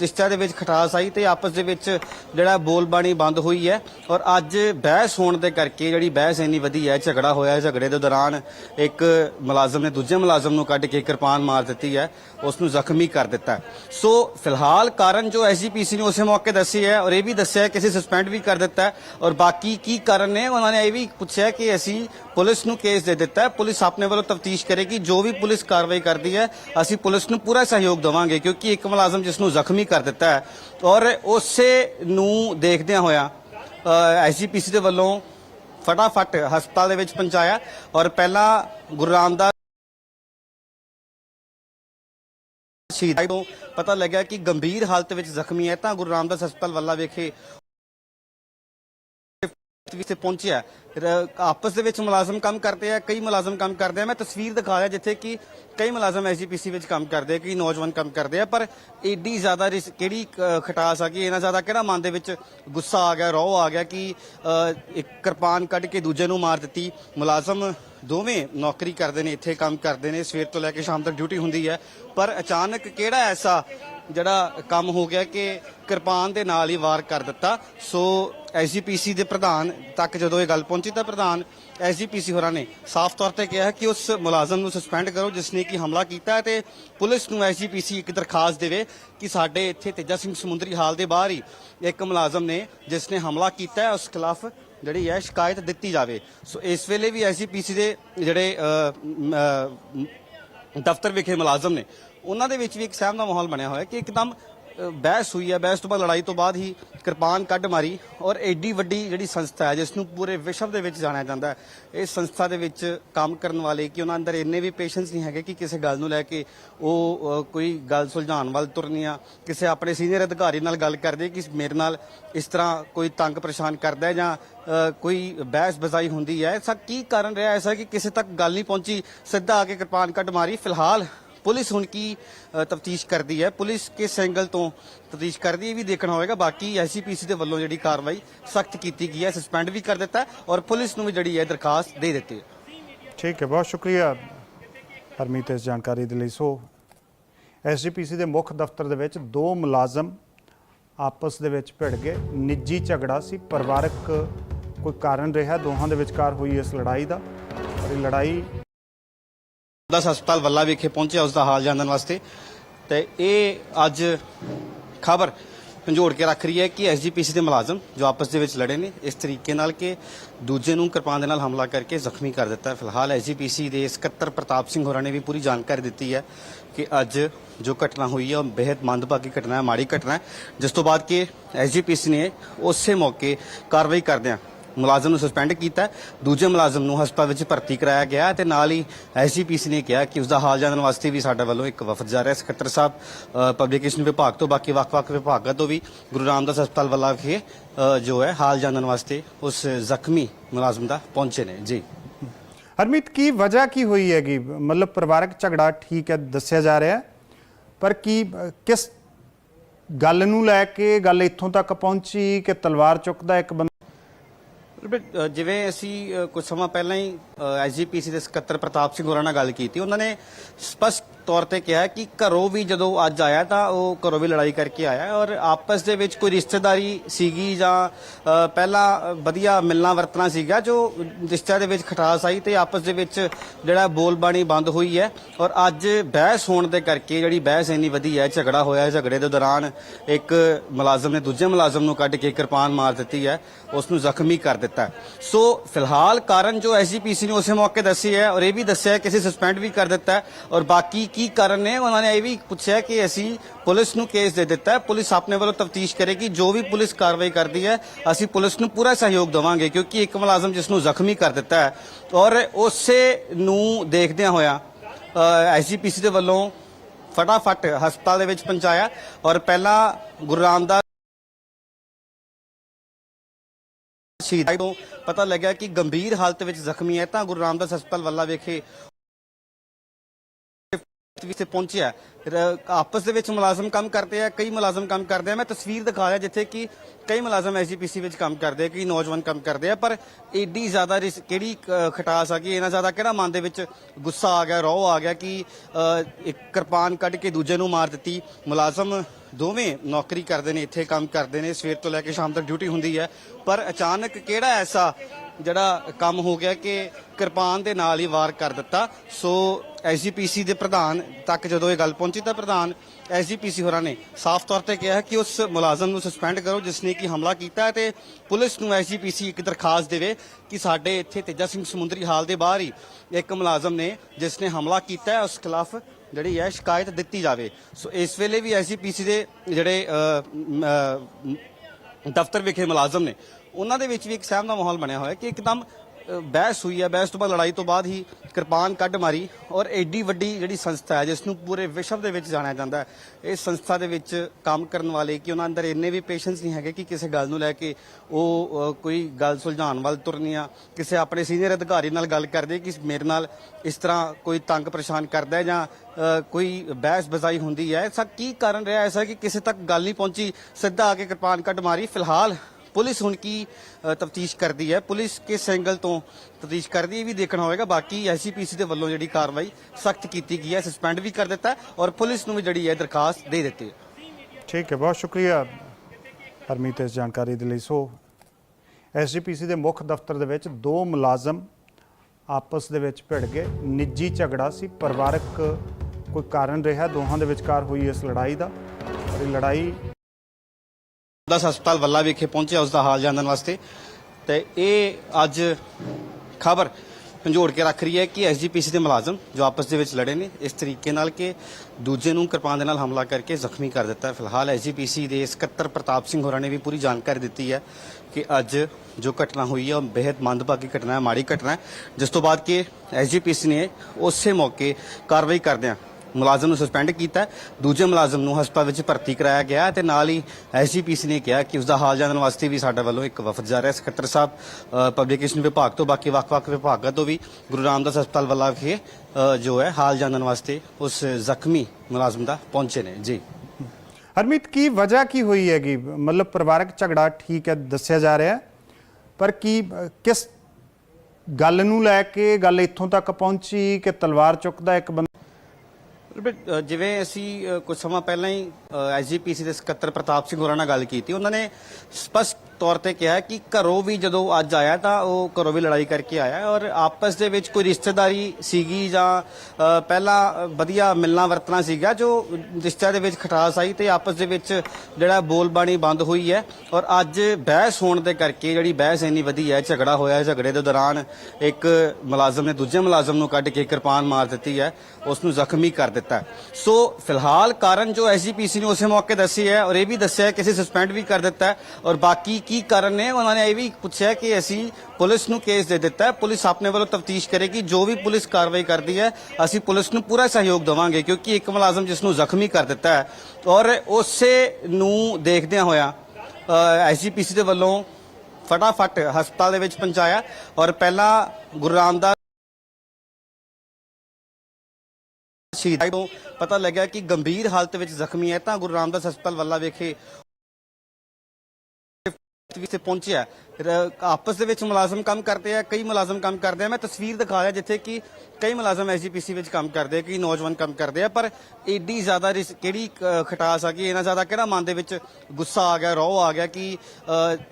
S2: ਰਿਸ਼ਤਿਆਂ ਦੇ ਵਿੱਚ ਖਟਾਸ ਆਈ ਤੇ ਆਪਸ ਦੇ ਵਿੱਚ ਜਿਹੜਾ ਬੋਲਬਾਣੀ ਬੰਦ ਹੋਈ ਹੈ ਔਰ ਅੱਜ ਬਹਿਸ ਹੋਣ ਦੇ ਕਰਕੇ ਜਿਹੜੀ ਬਹਿਸ ਇੰਨੀ ਵਧੀ ਹੈ, ਝਗੜਾ ਹੋਇਆ ਹੈ, ਝਗੜੇ ਦੇ ਦੌਰਾਨ ਇੱਕ ਮੁਲਾਜ਼ਮ ਨੇ ਦੂਜੇ ਮੁਲਾਜ਼ਮ ਨੂੰ ਕੱਢ ਕੇ ਕਿਰਪਾਨ ਮਾਰ ਦਿੱਤੀ ਹੈ, ਉਸ ਨੂੰ ਜ਼ਖਮੀ ਕਰ ਦਿੱਤਾ ਸੋ ਫਿਲਹਾਲ ਕਾਰਨ ਜੋ ਐਸਜੀਪੀਸੀ ਨੇ ਉਸੇ ਮੌਕੇ ਦੱਸੀ ਹੈ ਔਰ ਇਹ ਵੀ ਦੱਸਿਆ ਕਿ ਅਸੀਂ ਸਸਪੈਂਡ ਵੀ ਕਰ ਦਿੱਤਾ ਔਰ ਬਾਕੀ ਕੀ ਕਾਰਨ ਨੇ? ਉਹਨਾਂ ਨੇ ਇਹ ਵੀ ਪੁੱਛਿਆ ਕਿ ਅਸੀਂ ਪੁਲਿਸ ਨੂੰ ਕੇਸ ਦੇ ਦਿੱਤਾ ਹੈ। ਪੁਲਿਸ ਆਪਣੇ ਵੱਲੋਂ ਤਫਤੀਸ਼ ਕਰੇਗੀ। ਜੋ ਵੀ ਪੁਲਿਸ ਕਾਰਵਾਈ ਕਰਦੀ ਹੈ, ਅਸੀਂ ਪੁਲਿਸ ਨੂੰ ਪੂਰਾ ਸਹਿਯੋਗ ਦੇਵਾਂਗੇ ਕਿਉਂਕਿ ਇੱਕ ਮੁਲਾਜ਼ਮ ਜਿਸ ਨੂੰ ਜ਼ਖਮੀ ਕਰ ਦਿੱਤਾ ਹੈ। ਔਰ ਉਸੇ ਨੂੰ ਦੇਖਦਿਆਂ ਹੋਇਆ ਐਸਜੀਪੀਸੀ ਦੇ ਵੱਲੋਂ ਫਟਾਫਟ ਹਸਪਤਾਲ ਦੇ ਵਿੱਚ ਪਹੁੰਚਾਇਆ। ਔਰ ਪਹਿਲਾਂ ਗੁਰੂ ਰਾਮਦਾਸ ਸ਼ਹੀਦ ਤੋਂ ਪਤਾ ਲੱਗਿਆ ਕਿ ਗੰਭੀਰ ਹਾਲਤ ਵਿੱਚ ਜ਼ਖਮੀ ਹੈ, ਤਾਂ ਗੁਰੂ ਰਾਮਦਾਸ ਹਸਪਤਾਲ ਵੱਲਾ ਵਿਖੇ ਵਿੱਚ ਪਹੁੰਚਿਆ ਆਪਸ ਦੇ ਵਿੱਚ ਮੁਲਾਜ਼ਮ ਕੰਮ ਕਰਦੇ ਆ, ਕਈ ਮੁਲਾਜ਼ਮ ਕੰਮ ਕਰਦੇ ਆ। ਮੈਂ ਤਸਵੀਰ ਦਿਖਾ ਰਿਹਾ ਜਿੱਥੇ ਕਿ ਕਈ ਮੁਲਾਜ਼ਮ ਐਸਜੀਪੀਸੀ ਵਿੱਚ ਕੰਮ ਕਰਦੇ ਆ, ਕਈ ਨੌਜਵਾਨ ਕੰਮ ਕਰਦੇ ਆ, ਪਰ ਏਡੀ ਜ਼ਿਆਦਾ ਕਿਹੜੀ ਖਟਾਸ ਆ ਕਿ ਇਹਨਾਂ ਜ਼ਿਆਦਾ ਕਿਹੜਾ ਮਨ ਦੇ ਵਿੱਚ ਗੁੱਸਾ ਆ ਗਿਆ, ਰੋਹ ਆ ਗਿਆ ਕਿ ਇੱਕ ਕਿਰਪਾਨ ਕੱਢ ਕੇ ਦੂਜੇ ਨੂੰ ਮਾਰ ਦਿੱਤੀ। ਮੁਲਾਜ਼ਮ ਦੋਵੇਂ ਨੌਕਰੀ ਕਰਦੇ ਨੇ, ਇੱਥੇ ਕੰਮ ਕਰਦੇ ਨੇ, ਸਵੇਰ ਤੋਂ ਲੈ ਕੇ ਸ਼ਾਮ ਤੱਕ ਡਿਊਟੀ ਹੁੰਦੀ ਹੈ। ਪਰ ਅਚਾਨਕ ਕਿਹੜਾ ਐਸਾ ਜਿਹੜਾ ਕੰਮ ਹੋ ਗਿਆ ਕਿ ਕਿਰਪਾਨ ਦੇ ਨਾਲ ਹੀ ਵਾਰ ਕਰ ਦਿੱਤਾ। ਸੋ ਐਸਜੀਪੀਸੀ ਦੇ ਪ੍ਰਧਾਨ ਤੱਕ ਜਦੋਂ ਇਹ ਗੱਲ ਪਹੁੰਚੀ ਤਾਂ ਪ੍ਰਧਾਨ ਐਸਜੀਪੀਸੀ ਹੋਰਾਂ ਨੇ ਸਾਫ਼ ਤੌਰ ਤੇ ਕਿਹਾ ਕਿ ਉਸ ਮੁਲਾਜ਼ਮ ਨੂੰ ਸਸਪੈਂਡ ਕਰੋ ਜਿਸ ਨੇ ਕਿ ਹਮਲਾ ਕੀਤਾ ਹੈ ਤੇ ਪੁਲਿਸ ਨੂੰ ਐਸਜੀਪੀਸੀ ਇੱਕ ਦਰਖਾਸਤ ਦੇਵੇ ਕਿ ਸਾਡੇ ਇੱਥੇ ਤੇਜਾ ਸਿੰਘ ਸਮੁੰਦਰੀ ਹਾਲ ਦੇ ਬਾਹਰ ਹੀ ਇੱਕ ਮੁਲਾਜ਼ਮ ਨੇ ਜਿਸ ਨੇ ਹਮਲਾ ਕੀਤਾ ਹੈ ਉਸ ਖਿਲਾਫ ਜਿਹੜੀ ਹੈ ਸ਼ਿਕਾਇਤ ਦਿੱਤੀ ਜਾਵੇ। ਸੋ ਇਸ ਵੇਲੇ ਵੀ ਐਸਜੀਪੀਸੀ ਦੇ ਜਿਹੜੇ ਅ, ਮ, ਅ, ਦਫ਼ਤਰ ਵਿਖੇ ਮੁਲਾਜ਼ਮ ਨੇ ਉਹਨਾਂ ਦੇ ਵਿੱਚ ਵੀ ਇੱਕ ਸਹਿਮ ਦਾ ਮਾਹੌਲ ਬਣਿਆ ਹੋਇਆ ਕਿ ਇੱਕਦਮ ਬਹਿਸ ਹੋਈ ਹੈ। ਬਹਿਸ ਤੋਂ ਬਾਅਦ, ਲੜਾਈ ਤੋਂ ਬਾਅਦ ਹੀ ਕਿਰਪਾਨ ਕੱਢ ਮਾਰੀ ਔਰ ਐਡੀ ਵੱਡੀ ਜਿਹੜੀ ਸੰਸਥਾ ਹੈ, ਜਿਸ ਨੂੰ ਪੂਰੇ ਵਿਸ਼ਵ ਦੇ ਵਿੱਚ ਜਾਣਿਆ ਜਾਂਦਾ ਹੈ ਇਸ ਸੰਸਥਾ ਦੇ ਵਿੱਚ ਕੰਮ ਕਰਨ ਵਾਲੇ ਕਿ ਉਹਨਾਂ ਅੰਦਰ ਇੰਨੇ ਵੀ ਪੇਸ਼ੈਂਸ ਨਹੀਂ ਹੈਗੇ ਕਿ ਕਿਸੇ ਗੱਲ ਨੂੰ ਲੈ ਕੇ ਉਹ ਕੋਈ ਗੱਲ ਸੁਲਝਾਉਣ ਵੱਲ ਤੁਰਨੀ ਆ, ਕਿਸੇ ਆਪਣੇ ਸੀਨੀਅਰ ਅਧਿਕਾਰੀ ਨਾਲ ਗੱਲ ਕਰਦੇ ਕਿ ਮੇਰੇ ਨਾਲ ਇਸ ਤਰ੍ਹਾਂ ਕੋਈ ਤੰਗ ਪਰੇਸ਼ਾਨ ਕਰਦਾ ਜਾਂ ਕੋਈ ਬਹਿਸ ਬਜ਼ਾਈ ਹੁੰਦੀ ਹੈ। ਐਸਾ ਕੀ ਕਾਰਨ ਰਿਹਾ? ਐਸਾ ਕਿ ਕਿਸੇ ਤੱਕ ਗੱਲ ਨਹੀਂ ਪਹੁੰਚੀ, ਸਿੱਧਾ ਆ ਕੇ ਕਿਰਪਾਨ ਕੱਢ ਮਾਰੀ। ਫਿਲਹਾਲ ਪੁਲਿਸ ਹੁਣ ਕੀ ਤਫਤੀਸ਼ ਕਰਦੀ ਹੈ? ਪੁਲਿਸ ਕਿਸ ਐਂਗਲ ਤੋਂ ਤਫਤੀਸ਼ ਕਰਦੀ ਹੈ ਇਹ ਵੀ ਦੇਖਣਾ ਹੋਵੇਗਾ। ਬਾਕੀ ਐਸਜੀਪੀਸੀ ਦੇ ਵੱਲੋਂ ਜਿਹੜੀ ਕਾਰਵਾਈ ਸਖਤ ਕੀਤੀ ਗਈ ਹੈ, ਸਸਪੈਂਡ ਵੀ ਕਰ ਦਿੱਤਾ ਔਰ ਪੁਲਿਸ ਨੂੰ ਵੀ ਜਿਹੜੀ ਹੈ ਦਰਖਾਸਤ ਦੇ ਦਿੱਤੀ ਹੈ।
S1: ਠੀਕ ਹੈ, ਬਹੁਤ ਸ਼ੁਕਰੀਆ ਹਰਮੀਤ ਇਸ ਜਾਣਕਾਰੀ ਦੇ ਲਈ। ਸੋ ਐਸਜੀਪੀਸੀ ਦੇ ਮੁੱਖ ਦਫ਼ਤਰ ਦੇ ਵਿੱਚ ਦੋ ਮੁਲਾਜ਼ਮ ਆਪਸ ਦੇ ਵਿੱਚ ਭਿੜ ਗਏ। ਨਿੱਜੀ ਝਗੜਾ ਸੀ, ਪਰਿਵਾਰਕ ਕੋਈ ਕਾਰਨ ਰਿਹਾ, ਦੋਹਾਂ ਦੇ ਵਿਚਕਾਰ ਹੋਈ ਇਸ ਲੜਾਈ ਦਾ। ਔਰ ਇਹ ਲੜਾਈ
S2: ਦਸ ਹਸਪਤਾਲ ਵੱਲਾ ਵਿਖੇ ਪਹੁੰਚਿਆ ਉਸ ਦਾ ਹਾਲ ਜਾਣਨ ਵਾਸਤੇ। ਤੇ ਇਹ ਅੱਜ ਖਬਰ ਝੰਜੋੜ ਕੇ ਰੱਖ ਰਹੀ ਹੈ ਕਿ ਐਸਜੀਪੀਸੀ ਦੇ ਮੁਲਾਜ਼ਮ ਜੋ ਆਪਸ ਦੇ ਵਿੱਚ ਲੜੇ ਨੇ, ਇਸ ਤਰੀਕੇ ਨਾਲ ਕਿ ਦੂਜੇ ਨੂੰ ਕਿਰਪਾਨ ਦੇ ਨਾਲ ਹਮਲਾ ਕਰਕੇ ਜ਼ਖਮੀ ਕਰ ਦਿੱਤਾ ਹੈ। ਫਿਲਹਾਲ ਐਸਜੀਪੀਸੀ ਦੇ ਸਕੱਤਰ ਪ੍ਰਤਾਪ ਸਿੰਘ ਹੋਰਾਂ ਨੇ ਵੀ ਪੂਰੀ ਜਾਣਕਾਰੀ ਦਿੱਤੀ ਹੈ ਕਿ ਅੱਜ ਜੋ ਘਟਨਾ ਹੋਈ ਹੈ, ਉਹ ਬੇहद ਮੰਦਭਾਗੀ ਘਟਨਾ ਹੈ, ਮਾੜੀ ਘਟਨਾ ਹੈ। ਜਿਸ ਤੋਂ ਬਾਅਦ ਕਿ ਐਸਜੀਪੀਸੀ ਨੇ ਉਸੇ ਮੌਕੇ ਕਾਰਵਾਈ ਕਰਦਿਆਂ ਮੁਲਾਜ਼ਮ ਨੂੰ ਸਸਪੈਂਡ ਕੀਤਾ। ਦੂਜੇ ਮੁਲਾਜ਼ਮ ਨੂੰ ਹਸਪਤਾਲ ਵਿੱਚ ਭਰਤੀ ਕਰਾਇਆ ਗਿਆ ਹੈ ਤੇ ਨਾਲ ਹੀ ਐਸਜੀਪੀਸੀ ਨੇ ਕਿਹਾ ਕਿ ਉਸ ਦਾ ਹਾਲ ਜਾਣਨ ਵਾਸਤੇ ਵੀ ਸਾਡੇ ਵੱਲੋਂ ਇੱਕ ਵਫਦ ਜਾ ਰਿਹਾ। ਸਕੱਤਰ ਸਾਹਿਬ ਪਬਲਿਕੇਸ਼ਨ ਵਿਭਾਗ ਤੋਂ ਬਾਕੀ ਵੱਖ-ਵੱਖ ਵਿਭਾਗਾਂ ਤੋਂ ਵੀ ਗੁਰੂ ਰਾਮਦਾਸ ਹਸਪਤਾਲ ਵੱਲਾ ਵਿਖੇ ਜੋ ਹੈ, ਹਾਲ ਜਾਣਨ ਵਾਸਤੇ ਉਸ ਜ਼ਖਮੀ ਮੁਲਾਜ਼ਮ ਦਾ ਪਹੁੰਚੇ ਨੇ। ਜੀ।
S1: ਹਰਮੀਤ, ਕੀ ਵਜ੍ਹਾ ਕੀ ਹੋਈ ਹੈਗੀ? ਮਤਲਬ ਪਰਿਵਾਰਕ ਝਗੜਾ ਠੀਕ ਹੈ, ਦੱਸਿਆ ਜਾ ਰਿਹਾ ਪਰ ਕੀ, ਕਿਸ ਗੱਲ ਨੂੰ ਲੈ ਕੇ ਗੱਲ ਇੱਥੋਂ ਤੱਕ ਪਹੁੰਚੀ ਕਿ ਤਲਵਾਰ ਚੁੱਕਦਾ ਇੱਕ ਬੰਦਾ
S2: ਜਿਵੇਂ ਅਸੀਂ ਅ, ਕੁਝ ਸਮਾਂ ਪਹਿਲਾਂ ਹੀ ਐਸਜੀਪੀਸੀ ਦੇ ਸਕੱਤਰ ਪ੍ਰਤਾਪ ਸਿੰਘ ਹੋਰਾਂ ਨਾਲ ਗੱਲ ਕੀਤੀ ਉਹਨਾਂ ਨੇ ਸਪਸ਼ਟ ਤੌਰ ਤੇ ਕਿਹਾ ਕਿ ਘਰੋਂ ਵੀ ਜਦੋਂ ਅੱਜ ਆਇਆ ਤਾਂ ਉਹ ਘਰੋਂ ਵੀ ਲੜਾਈ ਕਰਕੇ ਆਇਆ ਔਰ ਆਪਸ ਦੇ ਵਿੱਚ ਕੋਈ ਰਿਸ਼ਤੇਦਾਰੀ ਸੀਗੀ ਜਾਂ ਪਹਿਲਾਂ ਵਧੀਆ ਮਿਲਣਾ ਵਰਤਣਾ ਸੀਗਾ ਜੋ ਰਿਸ਼ਤਿਆਂ ਦੇ ਵਿੱਚ ਖਟਾਸ ਆਈ ਤੇ ਆਪਸ ਦੇ ਵਿੱਚ ਜਿਹੜਾ ਬੋਲਬਾਣੀ ਬੰਦ ਹੋਈ ਹੈ ਔਰ ਅੱਜ ਬਹਿਸ ਹੋਣ ਦੇ ਕਰਕੇ ਜਿਹੜੀ ਬਹਿਸ ਇੰਨੀ ਵਧੀ ਹੈ, ਝਗੜਾ ਹੋਇਆ ਹੈ, ਝਗੜੇ ਦੇ ਦੌਰਾਨ ਇੱਕ ਮੁਲਾਜ਼ਮ ਨੇ ਦੂਜੇ ਮੁਲਾਜ਼ਮ ਨੂੰ ਕੱਢ ਕੇ ਕਿਰਪਾਨ ਮਾਰ ਦਿੱਤੀ ਹੈ, ਉਸ ਨੂੰ ਜ਼ਖਮੀ ਕਰ ਦਿੱਤਾ ਸੋ ਫਿਲਹਾਲ ਕਾਰਨ ਜੋ ਐਸਜੀਪੀਸੀ ਨੇ ਉਸੇ ਮੌਕੇ ਦੱਸੀ ਹੈ ਔਰ ਇਹ ਵੀ ਦੱਸਿਆ ਕਿ ਅਸੀਂ ਸਸਪੈਂਡ ਵੀ ਕਰ ਦਿੱਤਾ ਔਰ ਬਾਕੀ ਕੀ ਕਾਰਨ ਨੇ? ਉਹਨਾਂ ਨੇ ਇਹ ਵੀ ਪੁੱਛਿਆ ਕਿ ਅਸੀਂ ਪੁਲਿਸ ਨੂੰ ਕੇਸ ਦੇ ਦਿੱਤਾ ਹੈ। ਪੁਲਿਸ ਆਪਣੇ ਵੱਲੋਂ ਤਫਤੀਸ਼ ਕਰੇਗੀ। ਜੋ ਵੀ ਪੁਲਿਸ ਕਾਰਵਾਈ ਕਰਦੀ ਹੈ, ਅਸੀਂ ਪੁਲਿਸ ਨੂੰ ਪੂਰਾ ਸਹਿਯੋਗ ਦੇਵਾਂਗੇ ਕਿਉਂਕਿ ਇੱਕ ਮੁਲਾਜ਼ਮ ਜਿਸ ਨੂੰ ਜ਼ਖਮੀ ਕਰ ਦਿੱਤਾ ਹੈ। ਔਰ ਉਸੇ ਨੂੰ ਦੇਖਦਿਆਂ ਹੋਇਆ ਐਸਜੀਪੀਸੀ ਦੇ ਵੱਲੋਂ ਫਟਾਫਟ ਹਸਪਤਾਲ ਦੇ ਵਿੱਚ ਪਹੁੰਚਾਇਆ। ਔਰ ਪਹਿਲਾਂ ਗੁਰੂ ਰਾਮਦਾਸ ਸ਼ਹੀਦ ਤੋਂ ਪਤਾ ਲੱਗਿਆ ਕਿ ਗੰਭੀਰ ਹਾਲਤ ਵਿੱਚ ਜ਼ਖਮੀ ਹੈ। ਤਾਂ ਗੁਰੂ ਰਾਮਦਾਸ ਹਸਪਤਾਲ ਵੱਲਾ ਵਿਖੇ ਵਿੱਚ ਪਹੁੰਚਿਆ ਆਪਸ ਦੇ ਵਿੱਚ ਮੁਲਾਜ਼ਮ ਕੰਮ ਕਰਦੇ ਆ, ਕਈ ਮੁਲਾਜ਼ਮ ਕੰਮ ਕਰਦੇ ਆ। ਮੈਂ ਤਸਵੀਰ ਦਿਖਾ ਰਿਹਾ ਜਿੱਥੇ ਕਿ ਕਈ ਮੁਲਾਜ਼ਮ ਐਸਜੀਪੀਸੀ ਵਿੱਚ ਕੰਮ ਕਰਦੇ ਆ, ਕਈ ਨੌਜਵਾਨ ਕੰਮ ਕਰਦੇ ਆ, ਪਰ ਏਡੀ ਜ਼ਿਆਦਾ ਕਿਹੜੀ ਖਟਾਸ ਆ ਗਈ, ਇਹਨਾਂ ਜ਼ਿਆਦਾ ਕਿਹੜਾ ਮਨ ਦੇ ਵਿੱਚ ਗੁੱਸਾ ਆ ਗਿਆ, ਰੋਹ ਆ ਗਿਆ ਕਿ ਇੱਕ ਕਿਰਪਾਨ ਕੱਢ ਕੇ ਦੂਜੇ ਨੂੰ ਮਾਰ ਦਿੱਤੀ। ਮੁਲਾਜ਼ਮ ਦੋਵੇਂ ਨੌਕਰੀ ਕਰਦੇ ਨੇ, ਇੱਥੇ ਕੰਮ ਕਰਦੇ ਨੇ, ਸਵੇਰ ਤੋਂ ਲੈ ਕੇ ਸ਼ਾਮ ਤੱਕ ਡਿਊਟੀ ਹੁੰਦੀ ਹੈ। ਪਰ ਅਚਾਨਕ ਕਿਹੜਾ ਐਸਾ ਜਿਹੜਾ ਕੰਮ ਹੋ ਗਿਆ ਕਿ ਕਿਰਪਾਨ ਦੇ ਨਾਲ ਹੀ ਵਾਰ ਕਰ ਦਿੱਤਾ। ਸੋ ਐਸਜੀਪੀਸੀ ਦੇ ਪ੍ਰਧਾਨ ਤੱਕ ਜਦੋਂ ਇਹ ਗੱਲ ਪਹੁੰਚੀ ਤਾਂ ਪ੍ਰਧਾਨ ਐਸਜੀਪੀਸੀ ਹੋਰਾਂ ਨੇ ਸਾਫ਼ ਤੌਰ ਤੇ ਕਿਹਾ ਕਿ ਉਸ ਮੁਲਾਜ਼ਮ ਨੂੰ ਸਸਪੈਂਡ ਕਰੋ ਜਿਸ ਨੇ ਕਿ ਹਮਲਾ ਕੀਤਾ ਹੈ ਤੇ ਪੁਲਿਸ ਨੂੰ ਐਸਜੀਪੀਸੀ ਇੱਕ ਦਰਖਾਸਤ ਦੇਵੇ ਕਿ ਸਾਡੇ ਇੱਥੇ ਤੇਜਾ ਸਿੰਘ ਸਮੁੰਦਰੀ ਹਾਲ ਦੇ ਬਾਹਰ ਹੀ ਇੱਕ ਮੁਲਾਜ਼ਮ ਨੇ ਜਿਸ ਨੇ ਹਮਲਾ ਕੀਤਾ ਹੈ ਉਸ ਖਿਲਾਫ ਜਿਹੜੀ ਹੈ ਸ਼ਿਕਾਇਤ ਦਿੱਤੀ ਜਾਵੇ। ਸੋ ਇਸ ਵੇਲੇ ਵੀ ਐਸਜੀਪੀਸੀ ਦੇ ਜਿਹੜੇ ਅ, ਮ, ਅ, ਦਫ਼ਤਰ ਵਿਖੇ ਮੁਲਾਜ਼ਮ ਨੇ ਉਹਨਾਂ ਦੇ ਵਿੱਚ ਵੀ ਇੱਕ ਸਹਿਮ ਦਾ ਮਾਹੌਲ ਬਣਿਆ ਹੋਇਆ ਕਿ ਇੱਕਦਮ ਬਹਿਸ ਹੋਈ ਹੈ। ਬਹਿਸ ਤੋਂ ਬਾਅਦ, ਲੜਾਈ ਤੋਂ ਬਾਅਦ ਹੀ ਕਿਰਪਾਨ ਕੱਢ ਮਾਰੀ ਔਰ ਐਡੀ ਵੱਡੀ ਜਿਹੜੀ ਸੰਸਥਾ ਹੈ, ਜਿਸ ਨੂੰ ਪੂਰੇ ਵਿਸ਼ਵ ਦੇ ਵਿੱਚ ਜਾਣਿਆ ਜਾਂਦਾ ਹੈ ਇਸ ਸੰਸਥਾ ਦੇ ਵਿੱਚ ਕੰਮ ਕਰਨ ਵਾਲੇ ਕਿ ਉਹਨਾਂ ਅੰਦਰ ਇੰਨੇ ਵੀ ਪੇਸ਼ੈਂਸ ਨਹੀਂ ਹੈਗੇ ਕਿ ਕਿਸੇ ਗੱਲ ਨੂੰ ਲੈ ਕੇ ਉਹ ਕੋਈ ਗੱਲ ਸੁਲਝਾਉਣ ਵੱਲ ਤੁਰਨੀ ਆ ਕਿਸੇ ਆਪਣੇ ਸੀਨੀਅਰ ਅਧਿਕਾਰੀ ਨਾਲ ਗੱਲ ਕਰਦੇ ਕਿ ਮੇਰੇ ਨਾਲ ਇਸ ਤਰ੍ਹਾਂ ਕੋਈ ਤੰਗ ਪਰੇਸ਼ਾਨ ਕਰਦਾ ਜਾਂ ਕੋਈ ਬਹਿਸ ਬਜ਼ਾਈ ਹੁੰਦੀ ਹੈ। ਐਸਾ ਕੀ ਕਾਰਨ ਰਿਹਾ? ਐਸਾ ਕਿ ਕਿਸੇ ਤੱਕ ਗੱਲ ਨਹੀਂ ਪਹੁੰਚੀ। ਸਿੱਧਾ ਆ ਕੇ ਕਿਰਪਾਨ ਕੱਢ ਮਾਰੀ। ਫਿਲਹਾਲ ਪੁਲਿਸ ਹੁਣ ਕੀ ਤਫਤੀਸ਼ ਕਰਦੀ ਹੈ? ਪੁਲਿਸ ਕਿਸ ਐਂਗਲ ਤੋਂ ਤਫਤੀਸ਼ ਕਰਦੀ ਇਹ ਵੀ ਦੇਖਣਾ ਹੋਵੇਗਾ। ਬਾਕੀ ਐਸਜੀਪੀਸੀ ਦੇ ਵੱਲੋਂ ਜਿਹੜੀ ਕਾਰਵਾਈ ਸਖਤ ਕੀਤੀ ਗਈ ਹੈ, ਸਸਪੈਂਡ ਵੀ ਕਰ ਦਿੱਤਾ ਔਰ ਪੁਲਿਸ ਨੂੰ ਵੀ ਜਿਹੜੀ ਹੈ ਦਰਖਾਸਤ ਦੇ ਦਿੱਤੀ
S1: ਠੀਕ ਹੈ, ਬਹੁਤ ਸ਼ੁਕਰੀਆ ਹਰਮੀਤ ਇਸ ਜਾਣਕਾਰੀ ਦੇ ਲਈ। ਸੋ ਐਸਜੀਪੀਸੀ ਦੇ ਮੁੱਖ ਦਫ਼ਤਰ ਦੇ ਵਿੱਚ ਦੋ ਮੁਲਾਜ਼ਮ ਆਪਸ ਦੇ ਵਿੱਚ ਭਿੜ ਗਏ। ਨਿੱਜੀ ਝਗੜਾ ਸੀ, ਪਰਿਵਾਰਕ ਕੋਈ ਕਾਰਨ ਰਿਹਾ, ਦੋਹਾਂ ਦੇ ਵਿਚਕਾਰ ਹੋਈ ਇਸ ਲੜਾਈ ਦਾ। ਔਰ ਇਹ ਲੜਾਈ
S2: ਦਸ ਹਸਪਤਾਲ ਵੱਲਾ ਵਿਖੇ ਪਹੁੰਚਿਆ ਉਸ ਦਾ ਹਾਲ ਜਾਣਨ ਵਾਸਤੇ। ਤੇ ਇਹ ਅੱਜ ਖਬਰ ਝੰਜੋੜ ਕੇ ਰੱਖ ਰਹੀ ਹੈ ਕਿ ਐਸਜੀਪੀਸੀ ਦੇ ਮੁਲਾਜ਼ਮ ਜੋ ਆਪਸ ਦੇ ਵਿੱਚ ਲੜੇ ਨੇ, ਇਸ ਤਰੀਕੇ ਨਾਲ ਕਿ ਦੂਜੇ ਨੂੰ ਕਿਰਪਾਨ ਦੇ ਨਾਲ ਹਮਲਾ ਕਰਕੇ ਜ਼ਖਮੀ ਕਰ ਦਿੱਤਾ ਹੈ। ਫਿਲਹਾਲ ਐਸਜੀਪੀਸੀ ਦੇ ਸਕੱਤਰ ਪ੍ਰਤਾਪ ਸਿੰਘ ਹੋਰਾਂ ਨੇ ਵੀ ਪੂਰੀ ਜਾਣਕਾਰੀ ਦਿੱਤੀ ਹੈ ਕਿ ਅੱਜ ਜੋ ਘਟਨਾ ਹੋਈ ਹੈ, ਉਹ ਬੇहद ਮੰਦਭਾਗੀ ਘਟਨਾ ਹੈ, ਮਾੜੀ ਘਟਨਾ ਹੈ। ਜਿਸ ਤੋਂ ਬਾਅਦ ਕਿ ਐਸਜੀਪੀਸੀ ਨੇ ਉਸੇ ਮੌਕੇ ਕਾਰਵਾਈ ਕਰਦਿਆਂ ਮੁਲਾਜ਼ਮ ਨੂੰ ਸਸਪੈਂਡ ਕੀਤਾ ਦੂਜੇ ਮੁਲਾਜ਼ਮ ਨੂੰ ਹਸਪਤਾਲ ਵਿੱਚ ਭਰਤੀ ਕਰਾਇਆ ਗਿਆ ਹੈ ਤੇ ਨਾਲ ਹੀ ਐਸਜੀਪੀਸੀ ਨੇ ਕਿਹਾ ਕਿ ਉਸ ਦਾ ਹਾਲ ਜਾਣਨ ਵਾਸਤੇ ਵੀ ਸਾਡੇ ਵੱਲੋਂ ਇੱਕ ਵਫਦ ਜਾ ਰਿਹਾ ਸਕੱਤਰ ਸਾਹਿਬ ਪਬਲਿਕੇਸ਼ਨ ਵਿਭਾਗ ਤੋਂ ਬਾਕੀ ਵੱਖ-ਵੱਖ ਵਿਭਾਗਾਂ ਤੋਂ ਵੀ ਗੁਰੂ ਰਾਮਦਾਸ ਹਸਪਤਾਲ ਵੱਲਾ ਵਿਖੇ ਜੋ ਹੈ, ਹਾਲ ਜਾਣਨ ਵਾਸਤੇ ਉਸ ਜ਼ਖਮੀ ਮੁਲਾਜ਼ਮ ਦਾ ਪਹੁੰਚੇ ਨੇ। ਜੀ।
S1: ਹਰਮੀਤ, ਕੀ ਵਜ੍ਹਾ ਕੀ ਹੋਈ ਹੈਗੀ? ਮਤਲਬ ਪਰਿਵਾਰਕ ਝਗੜਾ ਠੀਕ ਹੈ, ਦੱਸਿਆ ਜਾ ਰਿਹਾ ਪਰ ਕੀ, ਕਿਸ ਗੱਲ ਨੂੰ ਲੈ ਕੇ ਗੱਲ ਇੱਥੋਂ ਤੱਕ ਪਹੁੰਚੀ ਕਿ ਤਲਵਾਰ ਚੁੱਕਦਾ ਇੱਕ ਬੰਦਾ
S2: ਜਿਵੇਂ ਅਸੀਂ ਅ, ਕੁਝ ਸਮਾਂ ਪਹਿਲਾਂ ਹੀ ਐਸਜੀਪੀਸੀ ਦੇ ਸਕੱਤਰ ਪ੍ਰਤਾਪ ਸਿੰਘ ਹੋਰਾਂ ਨਾਲ ਗੱਲ ਕੀਤੀ ਉਹਨਾਂ ਨੇ ਸਪਸ਼ਟ ਤੌਰ ਤੇ ਕਿਹਾ ਕਿ ਘਰੋਂ ਵੀ ਜਦੋਂ ਅੱਜ ਆਇਆ ਤਾਂ ਉਹ ਘਰੋਂ ਵੀ ਲੜਾਈ ਕਰਕੇ ਆਇਆ ਔਰ ਆਪਸ ਦੇ ਵਿੱਚ ਕੋਈ ਰਿਸ਼ਤੇਦਾਰੀ ਸੀਗੀ ਜਾਂ ਪਹਿਲਾਂ ਵਧੀਆ ਮਿਲਣਾ ਵਰਤਣਾ ਸੀਗਾ ਜੋ ਰਿਸ਼ਤਿਆਂ ਦੇ ਵਿੱਚ ਖਟਾਸ ਆਈ ਤੇ ਆਪਸ ਦੇ ਵਿੱਚ ਜਿਹੜਾ ਬੋਲਬਾਣੀ ਬੰਦ ਹੋਈ ਹੈ ਔਰ ਅੱਜ ਬਹਿਸ ਹੋਣ ਦੇ ਕਰਕੇ ਜਿਹੜੀ ਬਹਿਸ ਇੰਨੀ ਵਧੀ ਹੈ, ਝਗੜਾ ਹੋਇਆ ਝਗੜੇ ਦੇ ਦੌਰਾਨ ਇੱਕ ਮੁਲਾਜ਼ਮ ਨੇ ਦੂਜੇ ਮੁਲਾਜ਼ਮ ਨੂੰ ਕੱਢ ਕੇ ਕਿਰਪਾਨ ਮਾਰ ਦਿੱਤੀ ਹੈ, ਉਸ ਨੂੰ ਜ਼ਖਮੀ ਕਰ ਦਿੱਤਾ ਸੋ ਫਿਲਹਾਲ ਕਾਰਨ ਜੋ ਐਸਜੀਪੀਸੀ ਨੇ ਉਸੇ ਮੌਕੇ ਦੱਸੀ ਹੈ ਔਰ ਇਹ ਵੀ ਦੱਸਿਆ ਕਿ ਅਸੀਂ ਸਸਪੈਂਡ ਵੀ ਕਰ ਦਿੱਤਾ ਔਰ ਬਾਕੀ ਕੀ ਕਾਰਨ ਨੇ? ਉਹਨਾਂ ਨੇ ਇਹ ਵੀ ਪੁੱਛਿਆ ਕਿ ਅਸੀਂ ਪੁਲਿਸ ਨੂੰ ਕੇਸ ਦੇ ਦਿੱਤਾ ਹੈ। ਪੁਲਿਸ ਆਪਣੇ ਵੱਲੋਂ ਤਫਤੀਸ਼ ਕਰੇਗੀ। ਜੋ ਵੀ ਪੁਲਿਸ ਕਾਰਵਾਈ ਕਰਦੀ ਹੈ, ਅਸੀਂ ਪੁਲਿਸ ਨੂੰ ਪੂਰਾ ਸਹਿਯੋਗ ਦੇਵਾਂਗੇ ਕਿਉਂਕਿ ਇੱਕ ਮੁਲਾਜ਼ਮ ਜਿਸ ਨੂੰ ਜ਼ਖਮੀ ਕਰ ਦਿੱਤਾ ਹੈ। ਔਰ ਉਸੇ ਨੂੰ ਦੇਖਦਿਆਂ ਹੋਇਆ ਐਸਜੀਪੀਸੀ ਦੇ ਵੱਲੋਂ ਫਟਾਫਟ ਹਸਪਤਾਲ ਦੇ ਵਿੱਚ ਪਹੁੰਚਾਇਆ। ਔਰ ਪਹਿਲਾਂ ਗੁਰੂ ਰਾਮਦਾਸ ਸ਼ਹੀਦ ਤੋਂ ਪਤਾ ਲੱਗਿਆ ਕਿ ਗੰਭੀਰ ਹਾਲਤ ਵਿੱਚ ਜ਼ਖਮੀ ਹੈ। ਤਾਂ ਗੁਰੂ ਰਾਮਦਾਸ ਹਸਪਤਾਲ ਵੱਲਾ ਵਿਖੇ। ਵਿੱਚ ਪਹੁੰਚਿਆ ਆਪਸ ਦੇ ਵਿੱਚ ਮੁਲਾਜ਼ਮ ਕੰਮ ਕਰਦੇ ਆ, ਕਈ ਮੁਲਾਜ਼ਮ ਕੰਮ ਕਰਦੇ ਆ। ਮੈਂ ਤਸਵੀਰ ਦਿਖਾ ਰਿਹਾ ਜਿੱਥੇ ਕਿ ਕਈ ਮੁਲਾਜ਼ਮ ਐਸਜੀਪੀਸੀ ਵਿੱਚ ਕੰਮ ਕਰਦੇ ਆ, ਕਈ ਨੌਜਵਾਨ ਕੰਮ ਕਰਦੇ ਆ, ਪਰ ਏਡੀ ਜ਼ਿਆਦਾ ਕਿਹੜੀ ਖਟਾਸ ਆ ਗਈ ਇਹਨਾਂ ਜ਼ਿਆਦਾ ਕਿਹੜਾ ਮਨ ਦੇ ਵਿੱਚ ਗੁੱਸਾ ਆ ਗਿਆ, ਰੋਹ ਆ ਗਿਆ ਕਿ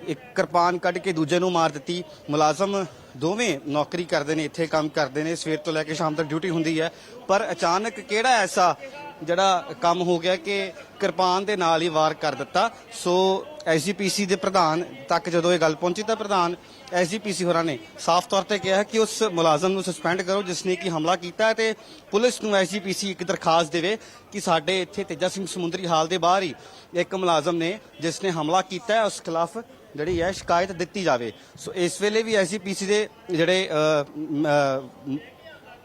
S2: ਇੱਕ ਕਿਰਪਾਨ ਕੱਢ ਕੇ ਦੂਜੇ ਨੂੰ ਮਾਰ ਦਿੱਤੀ। ਮੁਲਾਜ਼ਮ ਦੋਵੇਂ ਨੌਕਰੀ ਕਰਦੇ ਨੇ, ਇੱਥੇ ਕੰਮ ਕਰਦੇ ਨੇ, ਸਵੇਰ ਤੋਂ ਲੈ ਕੇ ਸ਼ਾਮ ਤੱਕ ਡਿਊਟੀ ਹੁੰਦੀ ਹੈ। ਪਰ ਅਚਾਨਕ ਕਿਹੜਾ ਐਸਾ ਜਿਹੜਾ ਕੰਮ ਹੋ ਗਿਆ ਕਿ ਕਿਰਪਾਨ ਦੇ ਨਾਲ ਹੀ ਵਾਰ ਕਰ ਦਿੱਤਾ। ਸੋ ਐਸਜੀਪੀਸੀ ਦੇ ਪ੍ਰਧਾਨ ਤੱਕ ਜਦੋਂ ਇਹ ਗੱਲ ਪਹੁੰਚੀ ਤਾਂ ਪ੍ਰਧਾਨ ਐਸਜੀਪੀਸੀ ਹੋਰਾਂ ਨੇ ਸਾਫ਼ ਤੌਰ ਤੇ ਕਿਹਾ ਕਿ ਉਸ ਮੁਲਾਜ਼ਮ ਨੂੰ ਸਸਪੈਂਡ ਕਰੋ ਜਿਸ ਨੇ ਕਿ ਹਮਲਾ ਕੀਤਾ ਹੈ ਤੇ ਪੁਲਿਸ ਨੂੰ ਐਸਜੀਪੀਸੀ ਇੱਕ ਦਰਖਾਸਤ ਦੇਵੇ ਕਿ ਸਾਡੇ ਇੱਥੇ ਤੇਜਾ ਸਿੰਘ ਸਮੁੰਦਰੀ ਹਾਲ ਦੇ ਬਾਹਰ ਹੀ ਇੱਕ ਮੁਲਾਜ਼ਮ ਨੇ ਜਿਸ ਨੇ ਹਮਲਾ ਕੀਤਾ ਉਸ ਖਿਲਾਫ ਜਿਹੜੀ ਹੈ ਸ਼ਿਕਾਇਤ ਦਿੱਤੀ ਜਾਵੇ। ਸੋ ਇਸ ਵੇਲੇ ਵੀ ਐਸਜੀਪੀਸੀ ਦੇ ਜਿਹੜੇ ਅ, ਮ, ਅ,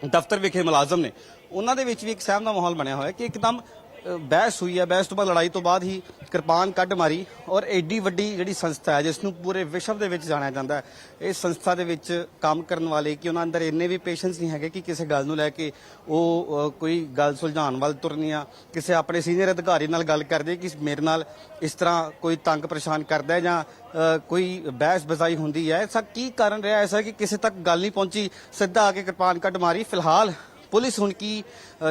S2: ਦਫ਼ਤਰ ਵਿਖੇ ਮੁਲਾਜ਼ਮ ਨੇ ਉਹਨਾਂ ਦੇ ਵਿੱਚ ਵੀ ਇੱਕ ਸਹਿਮ ਦਾ ਮਾਹੌਲ ਬਣਿਆ ਹੋਇਆ ਕਿ ਇੱਕਦਮ ਬਹਿਸ ਹੋਈ ਹੈ। ਬਹਿਸ ਤੋਂ ਬਾਅਦ, ਲੜਾਈ ਤੋਂ ਬਾਅਦ ਹੀ ਕਿਰਪਾਨ ਕੱਢ ਮਾਰੀ ਔਰ ਐਡੀ ਵੱਡੀ ਜਿਹੜੀ ਸੰਸਥਾ ਹੈ, ਜਿਸ ਨੂੰ ਪੂਰੇ ਵਿਸ਼ਵ ਦੇ ਵਿੱਚ ਜਾਣਿਆ ਜਾਂਦਾ ਹੈ, ਇਸ ਸੰਸਥਾ ਦੇ ਵਿੱਚ ਕੰਮ ਕਰਨ ਵਾਲੇ ਕਿ ਉਹਨਾਂ ਅੰਦਰ ਇੰਨੇ ਵੀ ਪੇਸ਼ੈਂਸ ਨਹੀਂ ਹੈਗੇ ਕਿ ਕਿਸੇ ਗੱਲ ਨੂੰ ਲੈ ਕੇ ਉਹ ਕੋਈ ਗੱਲ ਸੁਲਝਾਉਣ ਵੱਲ ਤੁਰਨੀ ਆ, ਕਿਸੇ ਆਪਣੇ ਸੀਨੀਅਰ ਅਧਿਕਾਰੀ ਨਾਲ ਗੱਲ ਕਰਦੇ ਕਿ ਮੇਰੇ ਨਾਲ ਇਸ ਤਰ੍ਹਾਂ ਕੋਈ ਤੰਗ ਪਰੇਸ਼ਾਨ ਕਰਦਾ ਹੈ ਜਾਂ ਕੋਈ ਬਹਿਸ ਬਜ਼ਾਈ ਹੁੰਦੀ ਹੈ। ਐਸਾ ਕੀ ਕਾਰਨ ਰਿਹਾ? ਐਸਾ ਕਿ ਕਿਸੇ ਤੱਕ ਗੱਲ ਨਹੀਂ ਪਹੁੰਚੀ, ਸਿੱਧਾ ਆ ਕੇ ਕਿਰਪਾਨ ਕੱਢ ਮਾਰੀ। ਫਿਲਹਾਲ ਪੁਲਿਸ ਹੁਣ ਕੀ